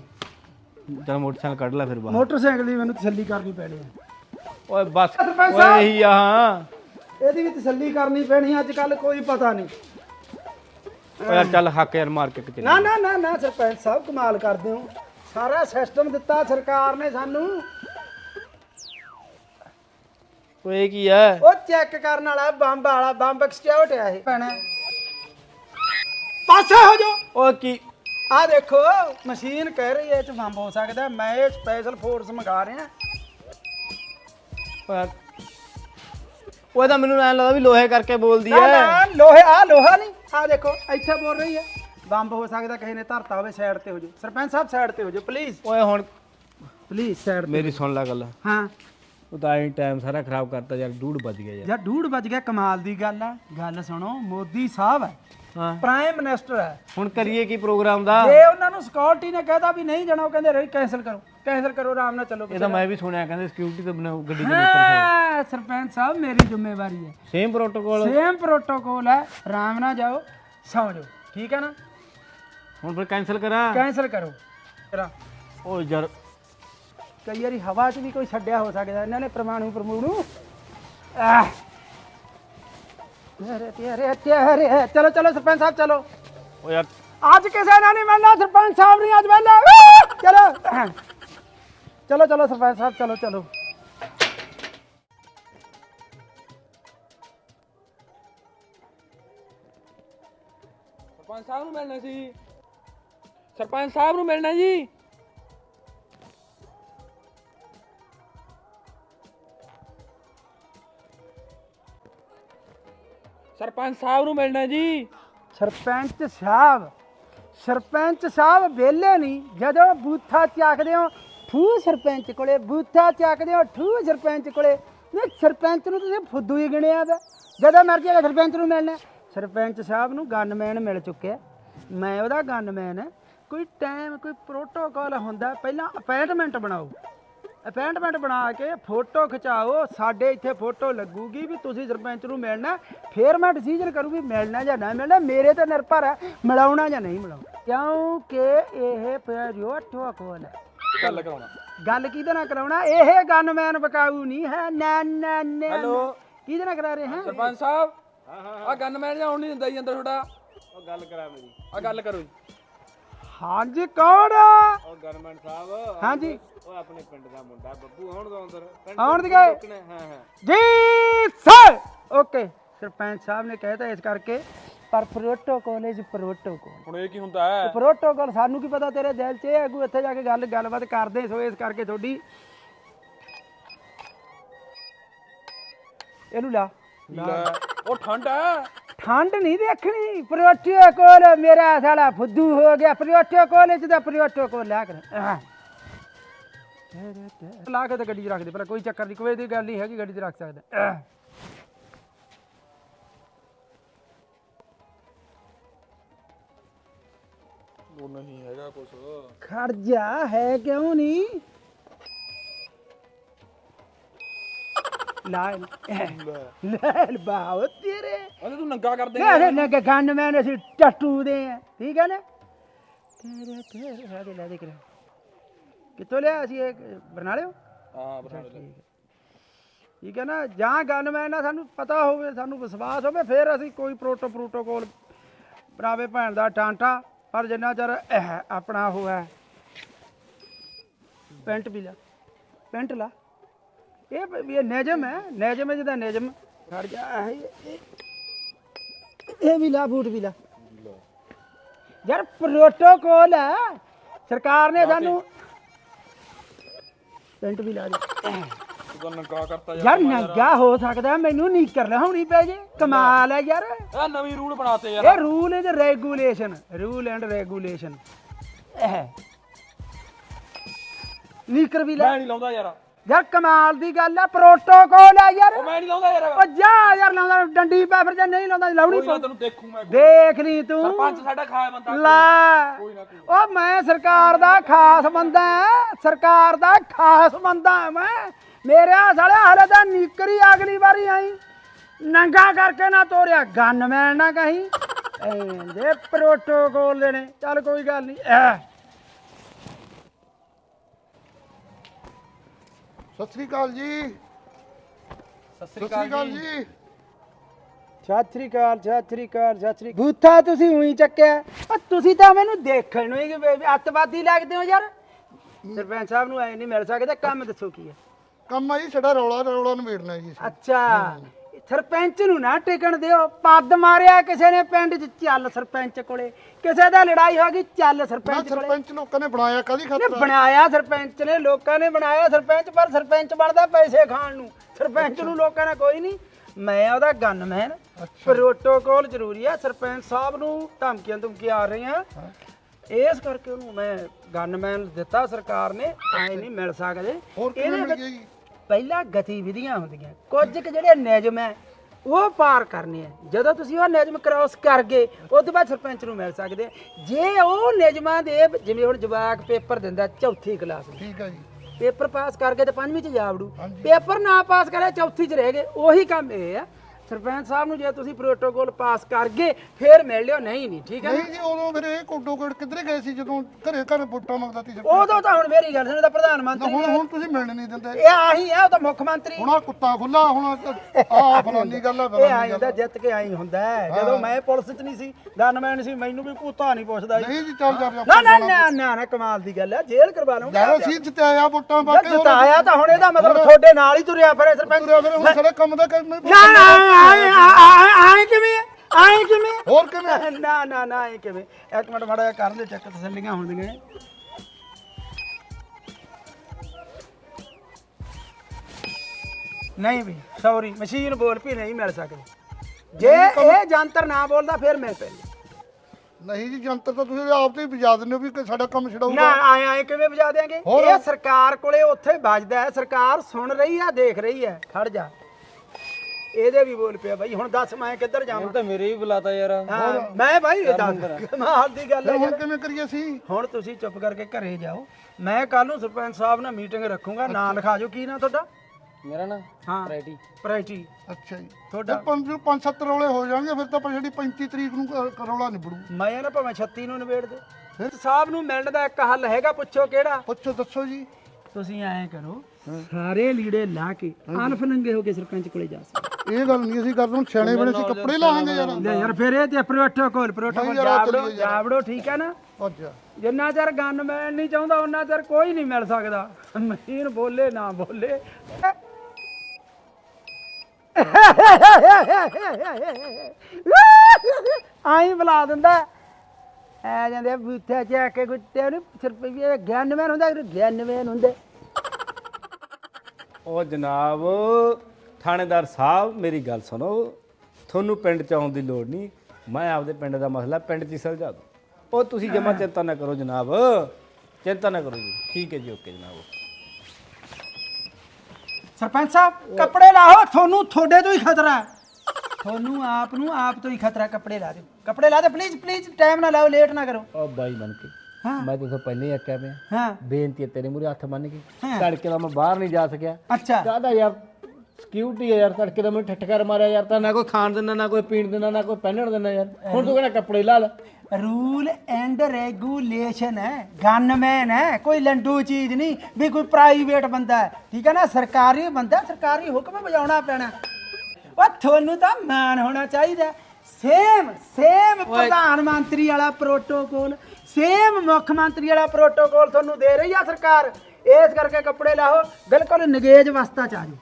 S4: ਚੱਲ ਮੋਟਰਸਾਈਕਲ ਕੱਢ ਲੈ ਫਿਰ ਬਾਹਰ।
S1: ਮੋਟਰਸਾਈਕਲ ਦੀ ਮੈਨੂੰ ਤਸੱਲੀ ਕਰਨੀ ਪੈਣੀ ਹੈ
S4: ਓਏ ਬਸ
S1: ਸਰਪੰਚ
S4: ਓਏ। ਇਹੀ ਆ ਹਾਂ।
S1: ਇਹਦੀ ਵੀ ਤਸੱਲੀ ਕਰਨੀ ਪੈਣੀ ਅੱਜ ਕੱਲ ਕੋਈ ਪਤਾ ਨਹੀਂ।
S4: ਓ ਯਾਰ ਚੱਲ ਹੱਕ ਯਾਰ ਮਾਰ ਕੇ ਕਿਤੇ
S1: ਨਾ ਨਾ ਨਾ ਨਾ ਸਰਪੰਚ ਸਾਹਿਬ ਕਮਾਲ ਕਰਦੇ ਹੋ। ਸਾਰਾ ਸਿਸਟਮ ਦਿੱਤਾ ਸਰਕਾਰ ਨੇ ਸਾਨੂੰ।
S4: ਓਏ ਕੀ ਹੈ?
S1: ਉਹ ਚੈੱਕ ਕਰਨ ਵਾਲਾ ਬੰਬ ਵਾਲਾ ਬੰਬ ਐਕਸਟਿਊਟ ਆ ਇਹ। ਭੈਣਾ। ਪਾਸੇ ਹੋ ਜਾਓ।
S4: ਓ ਕੀ?
S1: ਆ ਦੇਖੋ ਮਸ਼ੀਨ ਕਹਿ ਰਹੀ ਹੈ ਇਹ ਚ ਬੰਬ ਹੋ ਸਕਦਾ। ਮੈਂ ਇਹ ਸਪੈਸ਼ਲ ਫੋਰਸ ਮੰਗਾ ਰਿਹਾ।
S4: ਓ ਯਾਰ ਉਹ ਤਾਂ ਮੈਨੂੰ ਐਂ ਲੱਗਦਾ ਵੀ ਲੋਹੇ ਕਰਕੇ ਬੋਲਦੀ
S1: ਨਾ
S4: ਐ
S1: ਨਾ ਲੋਹੇ ਆ ਲੋਹਾ ਨਹੀਂ। ਆ ਦੇਖੋ ਇੱਥੇ ਬੋਲ ਰਹੀ ਹੈ। ਬੰਬ ਹੋ ਸਕਦਾ ਕਿਸੇ ਨੇ ਧਰਤਾ ਹੋਵੇ ਸਾਈਡ ਤੇ ਹੋ ਜਾਓ। ਸਰਪੰਚ ਸਾਹਿਬ ਸਾਈਡ ਤੇ ਹੋ ਜਾਓ ਪਲੀਜ਼
S4: ਓਏ ਹੁਣ
S1: ਪਲੀਜ਼ ਸਾਈਡ ਤੇ
S4: ਮੇਰੀ ਸੁਣ ਲੈ ਗੱਲ।
S1: ਹਾਂ।
S4: ਉਹ ਤਾਂ ਐਂ ਟਾਈਮ ਸਾਰਾ ਖਰਾਬ ਕਰਤਾ ਯਾਰ ਡੂੜ ਵੱਜ ਗਿਆ ਯਾਰ।
S1: ਯਾਰ ਡੂੜ ਵੱਜ ਗਿਆ ਕਮਾਲ ਦੀ ਗੱਲ ਆ। ਗੱਲ ਸੁਣੋ ਮੋਦੀ ਸਾਹਿਬ ਹੈ
S4: ਹਾਂ।
S1: ਪ੍ਰਾਈਮ ਮਿਨਿਸਟਰ ਹੈ।
S4: ਹੁਣ ਕਰੀਏ ਕੀ ਪ੍ਰੋਗਰਾਮ ਦਾ?
S1: ਜੇ ਉਹਨਾਂ ਨੂੰ ਸਿਕਿਉਰਿਟੀ ਨੇ ਕਹਿਤਾ ਵੀ ਨਹੀਂ ਜਾਣਾ ਉਹ ਕਹਿੰਦੇ ਰਹੀ ਕੈਨਸਲ ਕਰੋ। ਕੈਨਸਲ ਕਰੋ ਆਰਾਮ ਨਾਲ ਚੱਲੋ
S4: ਇਹ ਤਾਂ ਮੈਂ ਵੀ ਸੁਣਿਆ ਕਹਿੰਦੇ ਸਿਕਿਉਰਿਟੀ ਤੋਂ ਬਿਨਾਂ ਗੱਡੀ ਨਹੀਂ ਉੱਤਰ
S1: ਹਾਂ ਸਰਪੰਚ ਸਾਹਿਬ ਮੇਰੀ ਜ਼ਿੰਮੇਵਾਰੀ ਹੈ।
S4: ਸੇਮ ਪ੍ਰੋਟੋਕੋਲ
S1: ਸੇਮ ਪ੍ਰੋਟੋਕੋਲ ਹੈ। ਆਰਾਮ ਨਾਲ ਜਾਓ ਸੌਂ ਜਾਓ। ਠੀਕ ਹੈ ਨਾ?
S4: ਹੁਣ ਫਿਰ ਕੈਨਸਲ ਕਰਾਂ?
S1: ਕੈਨਸਲ ਕਰੋ। ਕਰਾਂ।
S4: ਓ ਯਾਰ
S1: ਕਈ ਵਾਰੀ ਹਵਾ 'ਚ ਵੀ ਕੋਈ ਛੱਡਿਆ ਹੋ ਸਕਦਾ ਇਹਨਾਂ ਨੇ ਪਰਮਾਣੂ ਪਰਮਾਣੂ। ਆਹ। ਤੇਰੇ ਤੇਰੇ ਤੇਰੇ ਚਲੋ ਚਲੋ ਸਰਪੰਚ ਸਾਹਿਬ ਚਲੋ।
S4: ਓ ਯਾਰ।
S1: ਅੱਜ ਕਿਸੇ ਨੇ ਨਹੀਂ ਮਿਲਣਾ ਸਰਪੰਚ ਸਾਹਿਬ ਨਹੀਂ ਅੱਜ ਮਿਲਣਾ। ਚਲੋ। ਚਲੋ ਚਲੋ ਸਰਪੰਚ ਸਾਹਿਬ ਚਲੋ ਚਲੋ।
S2: ਸਰਪੰਚ ਸਾਹਿਬ ਨੂੰ ਮਿਲਣਾ ਸੀ। ਸਰਪੰਚ ਸਾਹਿਬ ਨੂੰ ਮਿਲਣਾ ਜੀ। ਸਰਪੰਚ ਸਾਹਿਬ ਨੂੰ ਮਿਲਣਾ ਜੀ।
S1: ਸਰਪੰਚ ਸਾਹਿਬ ਸਰਪੰਚ ਸਾਹਿਬ ਵਿਹਲੇ ਨਹੀਂ। ਜਦੋਂ ਬੂਥਾ ਚੱਕਦੇ ਹੋ ਠੂ ਸਰਪੰਚ ਕੋਲੇ, ਬੂਥਾ ਚਾਕਦੇ ਹੋ ਠੂ ਸਰਪੰਚ ਕੋਲੇ। ਨਹੀਂ, ਸਰਪੰਚ ਨੂੰ ਤੁਸੀਂ ਫੁੱਦੂ ਹੀ ਗਿਣਿਆ ਵਾ। ਜਦੋਂ ਮਰਜ਼ੀ ਆ ਸਰਪੰਚ ਨੂੰ ਮਿਲਣਾ। ਸਰਪੰਚ ਸਾਹਿਬ ਨੂੰ ਗਨਮੈਨ ਮਿਲ ਚੁੱਕਿਆ। ਮੈਂ ਉਹਦਾ ਗਨਮੈਨ ਕੋਈ ਟਾਈਮ ਕੋਈ ਪ੍ਰੋਟੋਕਾਲ ਹੁੰਦਾ, ਪਹਿਲਾਂ ਅਪਾਇੰਟਮੈਂਟ ਬਣਾਓ। ਅਪਾਇੰਟਮੈਂਟ ਬਣਾ ਕੇ ਫੋਟੋ ਖਿਚਾਓ ਸਾਡੇ ਇੱਥੇ ਫੋਟੋ ਲੱਗੂਗੀ ਵੀ ਤੁਸੀਂ ਸਰਪੰਚ ਨੂੰ ਮਿਲਣਾ ਫਿਰ ਮੈਂ ਡਿਸੀਜਨ ਕਰੂ ਵੀ ਮਿਲਣਾ ਜਾਂ ਨਾ ਮਿਲਣਾ ਮੇਰੇ ਤੇ ਨਿਰਭਰ ਹੈ ਮਿਲਾਉਣਾ ਜਾਂ ਨਹੀਂ ਮਿਲਾਉਣਾ। ਕਿਉਂਕਿ ਇਹ ਪ੍ਰੋਟੋਕਾਲ ਹੈ।
S2: ਗੱਲ ਕਰਾਉਣਾ।
S1: ਗੱਲ ਕਿਹਦੇ ਨਾਲ ਕਰਾਉਣਾ? ਇਹ ਗਨਮੈਨ ਬਕਾਊ ਨਹੀਂ ਹੈ ਨਾ ਨਾ ਨਾ ਹੈਲੋ। ਕਿਹਦੇ ਨਾਲ ਕਰਾ ਰਹੇ ਹਾਂ?
S2: ਸਰਪੰਚ ਸਾਹਿਬ ਆ ਗਨਮੈਨ ਜਾਂ ਆਉਣ ਨਹੀਂ ਦਿੰਦਾ ਜੀ ਅੰਦਰ ਤੁਹਾਡਾ। ਉਹ ਗੱਲ ਕਰਾ ਮੇਰੀ। ਆ ਗੱਲ ਕਰੋ ਜੀ।
S1: ਹਾਂਜੀ ਕੌਣ
S5: ਉਹ ਗਵਰਨਮੈਂਟ ਸਾਹਿਬ
S1: ਹਾਂਜੀ।
S5: ਉਹ ਆਪਣੇ ਪਿੰਡ ਦਾ ਮੁੰਡਾ ਬੱਬੂ ਆਉਣ ਦੋ ਅੰਦਰ। ਪਿੰਡ
S1: ਆਉਣ ਦੇ ਗਏ
S5: ਰੁਕਣਾ, ਹਾਂ ਹਾਂ
S1: ਜੀ ਸਰ! ਓਕੇ ਸਰਪੰਚ ਸਾਹਿਬ ਨੇ ਕਹਿਤਾ ਇਸ ਕਰਕੇ ਪਰ ਪ੍ਰੋਟੋਕੋਲ ਇਜ਼ ਪ੍ਰੋਟੋਕੋਲ
S2: ਹੁਣ ਇਹ ਕੀ ਹੁੰਦਾ ਹੈ?
S1: ਪ੍ਰੋਟੋਕੋਲ ਸਾਨੂੰ ਕੀ ਪਤਾ ਤੇਰੇ ਦਿਲ 'ਚ ਇਹ ਕੋਈ ਇੱਥੇ ਜਾ ਕੇ ਗੱਲ ਗੱਲਬਾਤ ਕਰਦੇ ਸੋ ਇਸ ਕਰਕੇ ਤੁਹਾਡੀ। ਇਹਨੂੰ ਲਾ।
S2: ਲੈ, ਉਹ ਠੰਡ ਹੈ।
S1: ਠੰਡ ਨਹੀਂ ਦੇਖਣੀ ਪ੍ਰੋਟੋਕੋਲ ਮੇਰਾ ਸਾਲਾ ਫੁੱਦੂ ਹੋ ਗਿਆ। ਪ੍ਰੋਟੋਕੋਲ ਚ ਦਾ ਪ੍ਰੋਟੋਕੋਲ ਲਾ ਕਰ। ਲਾ ਕੇ ਤੇ ਗੱਡੀ 'ਚ ਰੱਖ ਦੇ ਪਰ ਕੋਈ ਚੱਕਰ ਨਹੀਂ ਕੋਈ ਦੀ ਗੱਲ ਨਹੀਂ ਹੈਗੀ ਗੱਡੀ 'ਚ ਰੱਖ ਸਕਦਾ। ਆਹ।
S2: ਉਹ ਨਹੀਂ ਹੈਗਾ ਕੁਛ।
S1: ਖੜ ਜਾ ਹੈ ਕਿਉਂ ਨਹੀਂ? ਲਾ ਲੈ ਬਾਉ ਤੇਰੇ।
S2: ਅਰੇ ਤੂੰ ਨੰਗਾ ਕਰ ਦੇ
S1: ਲੈ ਲੈ ਕਿ ਗੰਨ ਮੈਂ ਅਸੀਂ ਟੱਟੂ ਦੇ ਆ ਠੀਕ ਹੈ ਨਾ? ਤੇਰੇ ਤੇਰੇ ਲੈ ਦੇ ਲੈ ਦੇ ਕਰ ਕਿੱਥੋਂ ਲਿਆ ਅਸੀਂ ਇਹ? ਬਰਨਾਲਿਓ
S2: ਹਾਂ ਬਰਾਬਰ
S1: ਠੀਕ ਹੈ। ਨਾ ਜਾਂ ਗਨਮੈਨ ਸਾਨੂੰ ਪਤਾ ਹੋਵੇ ਸਾਨੂੰ ਵਿਸ਼ਵਾਸ ਹੋਵੇ ਫਿਰ ਅਸੀਂ ਕੋਈ ਪ੍ਰੋਟੋ ਪ੍ਰੋਟੋਕੋਲ ਬਣਾਵੇ ਭੈਣ ਦਾ ਟਾਂਟਾ ਪਰ ਜਿੰਨਾ ਚਿਰ ਇਹ ਆਪਣਾ ਉਹ ਹੈ ਪੈਂਟ ਵੀ ਲਾ ਪੈਂਟ ਲਾ। ਇਹ ਇਹ ਨਿਯਮ ਹੈ ਨਿਯਮ ਹੈ ਜਿਹਦਾ ਨਿਯਮ ਖੜ ਜਾ ਇਹ ਇਹ- ਵੀ ਲਾ ਬੂਟ ਵੀ ਲਾ। ਯਾਰ ਪ੍ਰੋਟੋਕੋਲ ਹੈ ਸਰਕਾਰ ਨੇ ਸਾਨੂੰ ਪੈਂਟ ਵੀ ਲਾ ਦੇ
S2: ਤੂੰ ਤਾਂ ਨੰਗਾ ਕਰਤਾ ਯਾਰ
S1: ਨੰਗਾ ਹੋ ਸਕਦਾ ਮੈਨੂੰ ਨੀਕਰ ਲਹਾਉਣੀ ਪੈ ਜੇ। ਕਮਾਲ ਹੈ ਯਾਰ।
S2: ਇਹ ਨਵੀਂ ਰੂਲ ਬਣਾਤੇ ਯਾਰ।
S1: ਇਹ rule is regulation rule and regulation. ਇਹ। ਨੀਕਰ ਵੀ ਲੈ।
S2: ਮੈਂ ਨਹੀਂ ਲਾਉਂਦਾ ਯਾਰ।
S1: ਯਾਰ ਕਮਾਲ ਦੀ ਗੱਲ ਹੈ ਪ੍ਰੋਟੋਕੋਲ ਹੈ ਯਾਰ।
S2: ਉਹ ਮੈਂ ਨਹੀਂ ਲਾਉਂਦਾ ਯਾਰ।
S1: ਉਹ ਜਾ ਯਾਰ ਲਾਉਂਦਾ ਡੰਡੀ ਪੈ ਫਿਰ ਜੇ ਨਹੀਂ ਲਾਉਂਦਾ ਲਾਉਣੀ
S2: ਕੋਈ ਨਾ ਤੈਨੂੰ ਦੇਖੂ ਮੈਂ
S1: ਦੇਖ ਲਈ ਤੂੰ।
S2: ਸਰਪੰਚ ਸਾਡਾ ਖਾਇਆ ਬੰਦਾ
S1: ਲੈ।
S2: ਕੋਈ ਨਾ ਕੋਈ।
S1: ਉਹ ਮੈਂ ਸਰਕਾਰ ਦਾ ਖਾਸ ਬੰਦਾ ਸਰਕਾਰ ਦਾ ਖਾਸ ਬੰਦਾ ਮੈਂ। ਮੇਰੇ ਸਾਲੇ ਹਲੇ ਤਾਂ ਨੀਕਰੀ ਅਗਲੀ ਵਾਰੀ ਆਈ। ਨੰਗਾ ਕਰਕੇ ਨਾ ਤੋਰਿਆ ਗਨ ਮੈਨ ਨਾ ਕਹੀਂ। ਦੇ ਪ੍ਰੋਟੋਕੋਲ ਦੇ ਨੇ ਚੱਲ ਕੋਈ ਗੱਲ ਨਹੀਂ। ਐ।
S7: ਸਤਿ ਸ੍ਰੀ ਅਕਾਲ ਜੀ। ਸਤਿ ਸ੍ਰੀ ਅਕਾਲ ਜੀ।
S1: ਸਤਿ ਸ੍ਰੀ ਅਕਾਲ ਸਤਿ ਸ੍ਰੀ ਅਕਾਲ ਸਤਿ ਸ੍ਰੀ ਬੂਥਾ ਤੁਸੀਂ ਉਹੀ ਚੱਕਿਆ। ਉਹ ਤੁਸੀਂ ਤਾਂ ਮੈਨੂੰ ਦੇਖਣ ਨੂੰ ਹੀ ਅੱਤਵਾਦੀ ਲੱਗਦੇ ਹੋ ਯਾਰ। ਸਰਪੰਚ ਸਾਹਿਬ ਨੂੰ ਐ ਨਹੀਂ ਮਿਲ ਸਕਦੇ ਕੰਮ ਦੱਸੋ ਕੀ ਹੈ।
S7: ਕੰਮ ਆ ਜੀ ਸਾਡਾ ਰੌਲਾ ਰੌਲਾ ਨਿਬੇੜਨਾ ਜੀ ਅਸੀਂ।
S1: ਅੱਛਾ। ਸਰਪੰਚ ਨੂੰ ਨਾ ਟਿਕਣ ਦਿਓ। ਪੱਦ ਮਾਰਿਆ ਕਿਸੇ ਨੇ ਪਿੰਡ 'ਚ ਚੱਲ ਸਰਪੰਚ ਕੋਲੇ। ਕਿਸੇ ਦਾ ਲੜਾਈ ਹੋ ਗਈ ਚੱਲ
S7: ਨਾ
S1: ਸਰਪੰਚ ਕੋਲੇ।
S7: ਸਰਪੰਚ ਲੋਕਾਂ ਨੇ ਬਣਾਇਆ ਕਾਦੀ
S1: ਨੇ
S7: ਖਾਤਰ?
S1: ਬਣਾਇਆ ਸਰਪੰਚ ਨੇ ਲੋਕਾਂ ਨੇ ਬਣਾਇਆ ਸਰਪੰਚ ਪਰ ਸਰਪੰਚ ਬਣਦਾ ਪੈਸੇ ਖਾਣ ਨੂੰ। ਸਰਪੰਚ ਨੂੰ ਲੋਕਾਂ ਨੇ ਕੋਈ ਨਹੀਂ। ਮੈਂ ਉਹਦਾ ਗਨਮੈਨ ਪ੍ਰੋਟੋਕੋਲ ਜ਼ਰੂਰੀ ਆ। ਸਰਪੰਚ ਸਾਹਿਬ ਨੂੰ ਧਮਕੀਆਂ ਧਮਕੀਆਂ ਆ ਰਹੀਆਂ। ਇਸ ਕਰਕੇ ਉਹਨੂੰ ਮੈਂ ਗਨਮੈਨ ਦਿੱਤਾ ਸਰਕਾਰ ਨੇ। ਐ ਨਹੀਂ ਮਿਲ ਸਕਦੇ।
S7: ਹੋਰ ਕਿਵੇਂ
S1: ਇਹਦੇ
S7: ਮਿਲ
S1: ਵਿੱਚ
S7: ਜੀ
S1: ਪਹਿਲਾਂ ਗਤੀਵਿਧੀਆਂ ਹੁੰਦੀਆਂ। ਕੁਝ ਕੁ ਜਿਹੜੇ ਨਿਯਮ ਹੈ ਉਹ ਪਾਰ ਕਰਨੇ ਆ ਜਦੋਂ ਤੁਸੀਂ ਉਹ ਨਿਯਮ ਕ੍ਰਾਸ ਕਰ ਗਏ ਉਸ ਤੋਂ ਬਾਅਦ ਸਰਪੰਚ ਨੂੰ ਮਿਲ ਸਕਦੇ ਆ ਜੇ ਉਹ ਨਿਯਮਾਂ ਦੇ ਜਿਵੇਂ ਹੁਣ ਜਵਾਕ ਪੇਪਰ ਦਿੰਦਾ ਚੌਥੀ ਕਲਾਸ ਵਿੱਚ।
S7: ਠੀਕ ਹੈ ਜੀ।
S1: ਪੇਪਰ ਪਾਸ ਕਰਕੇ ਤੇ ਪੰਜਵੀਂ ਚ ਜਾ ਵੜੂ ਪੇਪਰ ਨਾ ਪਾਸ ਕਰਿਆ ਚੌਥੀ ਚ ਰਹਿ ਗਏ। ਉਹੀ ਕੰਮ ਇਹ ਆ ਸਰਪੰਚ ਸਾਹਿਬ ਨੂੰ ਜੇ ਤੁਸੀਂ ਪ੍ਰੋਟੋਕੋਲ ਪਾਸ ਕਰ ਗਏ ਫੇਰ ਮਿਲ ਲਿਓ ਨਹੀਂ ਨਹੀਂ ਠੀਕ ਹੈ ਨਾ?
S7: ਨਹੀਂ ਜੀ ਉਦੋਂ ਫਿਰ ਇਹ ਕੋਟੋ ਕੋਟ ਕਿੱਧਰੇ ਗਏ ਸੀ ਜਦੋਂ ਘਰੇ ਘਰੇ ਵੋਟਾਂ ਮੰਗਦਾ ਸੀ ਸਰਪੰਚ?
S1: ਉਦੋਂ ਤਾਂ ਹੁਣ ਮੇਰੀ ਗੱਲ ਸੁਣੋ ਤਾਂ ਪ੍ਰਧਾਨ ਮੰਤਰੀ
S7: ਹੁਣ। ਹੁਣ ਤੁਸੀਂ ਮਿਲਣ ਨਹੀਂ ਦਿੰਦੇ।
S1: ਇਹ ਆਹੀ ਹੈ ਉਹ ਤਾਂ ਮੁੱਖ ਮੰਤਰੀ।
S7: ਹੁਣ ਆ ਕੁੱਤਾ ਖੁੱਲਾ ਹੁਣ ਆ ਫਲਾਨੀ ਗੱਲ ਆ
S1: ਇਹ
S7: ਫਲਾਨੀ
S1: ਆਈ ਹੁੰਦਾ ਜਿੱਤ ਕੇ ਆਈ ਹੁੰਦਾ ਹੈ। ਜਦੋਂ ਮੈਂ ਪੁਲਿਸ 'ਚ ਨਹੀਂ ਸੀ ਗਨਮੈਨ ਸੀ ਮੈਨੂੰ ਵੀ ਭੂਤਾ ਨਹੀਂ ਪੁੱਛਦਾ
S7: ਨਹੀਂ ਜੀ ਚੱਲ ਜਾ
S1: ਨਾ ਨਾ ਨਾ ਨਾ ਨਾ ਕਮਾਲ ਦੀ ਗੱਲ ਹੈ ਜੇਲ੍ਹ ਕਰਵਾ ਲਵਾਂਗਾ
S7: ਯਾਰ ਅਸੀਂ ਜਿੱਤਿਆ ਵੋਟਾਂ ਪਾ ਕੇ
S1: ਜਿਤਾਇਆ ਤਾਂ ਹੁਣ ਇਹਦਾ ਮਤਲਬ ਤੁਹਾਡੇ ਨਾਲ ਹੀ ਤੁਰਿਆ ਫਿਰੇ ਸਰਪੰਚ।
S7: ਤੁਰਿਆ ਫਿਰ ਹੁਣ ਸਾਡੇ ਕੰਮ ਦਾ ਕੰਮ ਹੀ
S1: ਨਾ ਨਾ ਆਏ ਆਏ ਆਏ ਕਿਵੇਂ ਆਏ ਕਿਵੇਂ
S7: ਹੋਰ ਕਿਵੇਂ
S1: ਨਾ ਨਾ ਨਾ ਆਏ ਕਿਵੇਂ? ਇੱਕ ਮਿੰਟ ਮਾੜਾ ਜਿਹਾ ਕਰ ਲੈ ਚੈੱਕ ਤਸੱਲੀਆਂ ਹੁੰਦੀਆਂ ਨਹੀਂ ਵੀ ਸੌਰੀ ਮਸ਼ੀਨ ਬੋਲ ਪਈ ਨਹੀਂ ਮਿਲ ਸਕਦੀ। ਜੇ ਇਹ ਜੰਤਰ ਨਾ ਬੋਲਦਾ ਫਿਰ ਮਿਲ ਪੈਂਦੀ
S7: ਨਹੀਂ ਜੀ ਜੰਤਰ ਤਾਂ ਤੁਸੀਂ ਆਪ ਤੇ ਹੀ ਵਜਾ ਦਿੰਦੇ ਹੋ ਵੀ ਕਿ ਸਾਡਾ ਕੰਮ
S1: ਨਾ ਆਏ ਆਏ ਕਿਵੇਂ ਵਜਾ ਦੇਾਂਗੇ? ਇਹ ਸਰਕਾਰ ਕੋਲੇ ਉੱਥੇ ਵੱਜਦਾ ਹੈ ਸਰਕਾਰ ਸੁਣ ਰਹੀ ਆ ਦੇਖ ਰਹੀ ਹੈ। ਖੜ ਜਾ। ਇਹਦੇ ਵੀ ਬੋਲ ਪਿਆ ਬਾਈ ਹੁਣ ਦੱਸ ਮੈਂ ਕਿੱਧਰ ਜਾਵਾਂ?
S2: ਤਾਂ ਮੇਰੇ ਵੀ ਬੁਲਾਤਾ ਯਾਰ।
S1: ਹਾਂ, ਮੈਂ ਬਾਈ ਇਹ ਦੱਸ ਕਮਾਲ ਦੀ ਗੱਲ ਹੈ
S7: ਹੁਣ
S1: ਯਾਰ।
S7: ਕਿਵੇਂ ਕਰੀਏ ਅਸੀਂ?
S1: ਹੁਣ ਤੁਸੀਂ ਚੁੱਪ ਕਰਕੇ ਘਰੇ ਜਾਓ। ਮੈਂ ਕੱਲ ਨੂੰ ਸਰਪੰਚ ਸਾਹਿਬ ਨਾਲ ਮੀਟਿੰਗ ਰੱਖੂੰਗਾ। ਨਾਂ ਲਿਖਾ ਜਾਓ ਕੀ ਨਾਂ ਤੁਹਾਡਾ?
S2: ਮੇਰਾ ਨਾ
S1: ਹਾਂ
S2: ਰੈਡੀ
S1: ਪ੍ਰਾਇਟੀ
S7: ਅੱਛਾ ਜੀ।
S1: ਤੁਹਾਡਾ?
S7: ਪੰਜ ਪੰਜ ਸੱਤ ਰੌਲੇ ਹੋ ਜਾਣਗੇ ਫਿਰ ਤਾਂ ਆਪਾਂ ਜਿਹੜੀ 35 ਤਰੀਕ ਨੂੰ ਕ- ਰੌਲਾ ਨਿਬੜੂ।
S1: ਮੈਂ ਨਾ ਭਾਵੇਂ 36 ਨੂੰ ਨਿਬੇੜ ਦੇ ਸਾਹਿਬ ਨੂੰ ਮਿਲਣ ਦਾ ਇੱਕ ਹੱਲ ਹੈਗਾ ਪੁੱਛੋ ਕਿਹੜਾ?
S7: ਪੁੱਛੋ ਦੱਸੋ ਜੀ।
S1: ਤੁਸੀਂ ਐਂ ਕਰੋ ਸਾਰੇ ਲੀੜੇ ਲਾ ਕੇ ਅਨਫ ਨੰਗੇ ਹੋ ਕੇ ਸਰਪੰਚ ਕੋਲੇ ਜਾ ਸਕਦੇ।
S7: ਇਹ ਗੱਲ ਨਹੀਂ ਅਸੀਂ ਕਰਦੇ ਹੁਣ ਸਿਆਣੇ ਬਣੇ ਸੀ ਕੱਪੜੇ ਲਾਵਾਂਗੇ ਯਾਰ।
S1: ਲੈ ਯਾਰ ਫਿਰ ਇਹ ਤੇ ਪ੍ਰੋਟੋਕੋਲ ਪ੍ਰੋਟੋਕੋਲ ਜਾਵੜੋ। ਜਾਵੜੋ ਠੀਕ ਹੈ ਨਾ?
S7: ਅੱਛਾ।
S1: ਜਿੰਨਾ ਚਿਰ ਗਨਮੈਨ ਨਹੀਂ ਚਾਹੁੰਦਾ ਉਹਨਾਂ ਚਿਰ ਕੋਈ ਨਹੀਂ ਮਿਲ ਸਕਦਾ। ਮਸ਼ੀਨ ਬੋਲੇ ਨਾ ਬੋਲੇ। ਆਈ ਬੁਲਾ ਦਿੰਦਾ। ਆ ਜਾਂਦੇ ਬੂਥੇ ਚੱਕ ਕੇ ਗੁੱਟੇ ਨੂੰ ਸਰਪਈਏ ਗਨਮੈਨ ਹੁੰਦਾ ਗਨਮੈਨ ਹੁੰਦੇ।
S4: ਉਹ ਜਨਾਬ ਥਾਣੇਦਾਰ ਸਾਹਿਬ ਮੇਰੀ ਗੱਲ ਸੁਣੋ। ਤੁਹਾਨੂੰ ਪਿੰਡ ਚ ਆਉਣ ਦੀ ਲੋੜ ਨਹੀਂ। ਮੈਂ ਆਪਦੇ ਪਿੰਡ ਦਾ ਮਸਲਾ ਪਿੰਡ 'ਚ ਹੀ ਸੁਲਝਾ ਦੂੰ। ਉਹ ਤੁਸੀਂ ਜਮਾ ਚਿੰਤਾ ਨਾ ਕਰੋ ਜਨਾਬ। ਚਿੰਤਾ ਨਾ ਕਰੋ ਜੀ। ਠੀਕ ਹੈ ਜੀ ਓਕੇ ਜਨਾਬ।
S1: ਸਰਪੰਚ ਸਾਹਿਬ ਕੱਪੜੇ ਲਾਓ ਤੁਹਾਨੂੰ ਤੁਹਾਡੇ ਤੋਂ ਹੀ ਖਤਰਾ ਹੈ। ਤੁਹਾਨੂੰ ਆਪ ਨੂੰ ਆਪ ਤੋਂ ਹੀ ਖਤਰਾ ਕੱਪੜੇ ਲਾ ਦਿਓ। ਕੱਪੜੇ ਲਾ ਦਿਓ ਪਲੀਜ਼ ਪਲੀਜ਼ ਟਾਈਮ ਨਾ ਲਾਓ ਲੇਟ ਨਾ ਕਰੋ।
S6: ਉਹ ਬਾਈ ਬਣ ਕੇ।
S1: ਹਾਂ।
S6: ਮੈਂ ਤੈਨੂੰ ਪਹਿਲੇ ਹੀ ਆਖਿਆ ਪਿਆ।
S1: ਹਾਂ।
S6: ਬੇਨਤੀ ਹੈ ਤੇਰੇ ਮੂਰੇ ਹੱਥ ਬੰਨ ਕੇ।
S1: ਹਾਂ।
S6: ਤੜਕੇ ਦਾ ਮੈਂ ਬਾਹਰ ਨਹੀਂ ਜਾ ਸਕਿਆ।
S1: ਅੱਛਾ।
S6: ਕਾਹਦਾ ਯਾਰ ਸਿਕਿਉਰਿਟੀ ਹੈ ਯਾਰ ਤੜਕੇ ਦਾ ਮੈਨੂੰ ਠੱਠਕਾਰ ਮਾਰਿਆ ਯਾਰ ਤਾਂ ਨਾ ਕੋਈ ਖਾਣ ਦਿੰਦਾ ਨਾ ਕੋਈ ਪੀਣ ਦਿੰਦਾ ਨਾ ਕੋਈ ਪਹਿਨਣ ਦਿੰਦਾ ਯਾਰ। ਹੁਣ ਤੂੰ ਕਹਿੰਦਾ ਕੱਪੜੇ ਲਾ ਲੈ।
S1: ਰੂਲ ਐਂਡ ਰੈਗੂਲੇਸ਼ਨ ਹੈ। ਗਨਮੈਨ ਹੈ। ਕੋਈ ਲੰਡੂ ਚੀਜ਼ ਨਹੀਂ ਵੀ ਕੋਈ ਪ੍ਰਾਈਵੇਟ ਬੰਦਾ ਹੈ। ਠੀਕ ਹੈ ਨਾ? ਸਰਕਾਰੀ ਬੰਦਾ ਸਰਕਾਰੀ ਹੁਕਮ ਵਜਾਉਣਾ ਪੈਣਾ। ਉਹ ਤੁਹਾਨੂੰ ਤਾਂ ਮਾਣ ਹੋਣਾ ਚਾਹੀਦਾ ਸੇਮ ਸੇਮ ਪ੍ਰਧਾਨ ਮੰਤਰੀ ਵਾਲਾ ਪ੍ਰੋਟੋਕੋਲ ਸੇਮ ਮੁੱਖ ਮੰਤਰੀ ਵਾਲਾ ਪ੍ਰੋਟੋਕੋਲ ਤੁਹਾਨੂੰ ਦੇ ਰਹੀ ਆ ਸਰਕਾਰ। ਇਸ ਕਰਕੇ ਕੱਪੜੇ ਲਾਓ ਬਿਲਕੁਲ ਨਗੇਜ ਅਵਸਥਾ ਚ ਆ ਜਾਓ।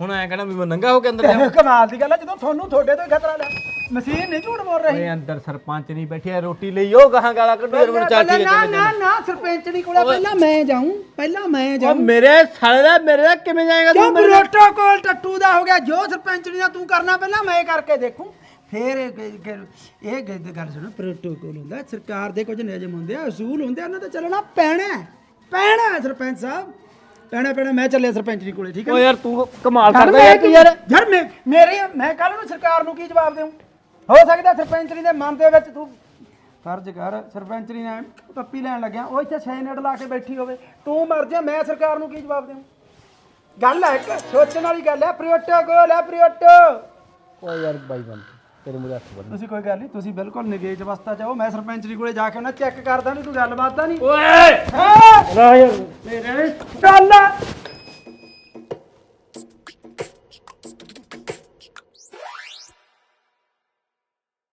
S6: ਹੁਣ ਐ ਕਹਿਣਾ ਵੀ ਮੈਂ ਨੰਗਾ ਹੋ ਕੇ ਅੰਦਰ ਜਾ
S1: ਕਮਾਲ ਦੀ ਗੱਲ ਹੈ ਜਦੋਂ ਤੁਹਾਨੂੰ ਤੁਹਾਡੇ ਤੋਂ ਹੀ ਖਤਰਾ ਲਿਆ। ਮਸ਼ੀਨ ਨਹੀਂ ਝੂਠ ਬੋਲ ਰਹੀ।
S6: ਓਏ ਅੰਦਰ ਸਰਪੰਚ ਨਹੀਂ ਬੈਠਿਆ ਰੋਟੀ ਲਈ ਉਹ ਗਾਹਾਂ ਗਾਲਾਂ ਕੱਢੂ ਯਾਰ ਮੈਨੂੰ ਠੀਕ
S1: ਨਾ ਨਾ ਨਾ ਸਰਪੰਚਣੀ ਕੋਲੇ ਪਹਿਲਾਂ ਮੈਂ ਜਾਊਂ ਪਹਿਲਾਂ ਮੈਂ
S6: ਉਹ
S1: ਜਾਊਂ।
S6: ਮੇਰੇ ਸਾਲੇ ਦਾ ਮੇਰੇ ਦਾ ਕਿਵੇਂ ਜਾਏਗਾ
S1: ਕਿਉਂ
S6: ਤੂੰ ਮੇਰੇ
S1: ਪ੍ਰੋਟੋਕੋਲ ਟੱਟੂ ਦਾ ਹੋ ਗਿਆ ਜੋ ਸਰਪੰਚਣੀ ਦਾ ਤੂੰ ਕਰਨਾ ਪਹਿਲਾਂ ਮੈਂ ਕਰਕੇ ਦੇਖੂੰ। ਫੇਰ ਇਹ ਗ- ਗ- ਇਹ ਗ- ਗੱਲ ਸੁਣੋ ਪ੍ਰੋਟੋਕੋਲ ਹੁੰਦਾ ਸਰਕਾਰ ਦੇ ਕੁਝ ਨਿਯਮ ਹੁੰਦੇ ਆ ਅਸੂਲ ਹੁੰਦੇ ਆ ਉਹਨਾਂ ਤੇ ਚੱਲਣਾ ਪੈਣਾ ਹੈ। ਪੈਣਾ ਹੈ ਸਰਪੰਚ ਸਾਹਿਬ। ਪੈਣਾ ਪੈਣਾ ਮੈਂ ਚੱਲਿਆ ਸਰਪੰਚਣੀ ਕੋਲੇ ਠੀਕ ਹੈ
S6: ਓ ਯਾਰ ਤੂੰ ਕਮਾਲ ਕਰਦਾ ਯਾਰ ਤੂੰ। ਯਾਰ
S1: ਯਾਰ ਮੈਂ ਮੇਰੇ ਮੈਂ ਕੱਲ ਨੂੰ ਸਰਕਾਰ ਨੂੰ ਕੀ ਜਵਾਬ ਦੇਵਾਂ ਹੋ ਸਕਦਾ ਸਰਪੰਚਣੀ ਦੇ ਮਨ ਦੇ ਵਿੱਚ ਤੂੰ ਫਰਜ਼ ਕਰ ਸਰਪੰਚਣੀ ਨੇ ਪੱਪੀ ਲੈਣ ਲੱਗਿਆ ਉਹ ਇੱਥੇ ਸੈਨੇਟ ਲਾ ਕੇ ਬੈਠੀ ਹੋਵੇ। ਤੂੰ ਮਰ ਜਾ ਮੈਂ ਸਰਕਾਰ ਨੂੰ ਕੀ ਜਵਾਬ ਦੇਵਾਂ ਗੱਲ ਹੈ ਇੱਕ ਸੋਚਣ ਵਾਲੀ ਗੱਲ ਹੈ ਪ੍ਰੋਟੋਕੋਲ ਹੈ ਪ੍ਰੋਟੋ
S6: ਓ ਯਾਰ ਬਾਈ ਕੇ ਤੇਰੇ ਮੂਰੇ ਹੱਥ ਬੰਨ
S1: ਤੁਸੀਂ ਕੋਈ ਗੱਲ ਨਹੀਂ ਤੁਸੀਂ ਬਿਲਕੁਲ ਨਿਗੇਜ ਅਵਸਥਾ ਚ ਆਓ ਮੈਂ ਸਰਪੰਚਣੀ ਕੋਲੇ ਜਾ ਕੇ ਉਹਨਾਂ ਚੈੱਕ ਕਰਦਾ ਨਹੀਂ ਕੋਈ ਗੱਲਬਾਤ ਤਾਂ ਨਹੀਂ।
S6: ਓਏ!
S1: ਹਾਂ? ਮੇਰੇ ਚੱਲ!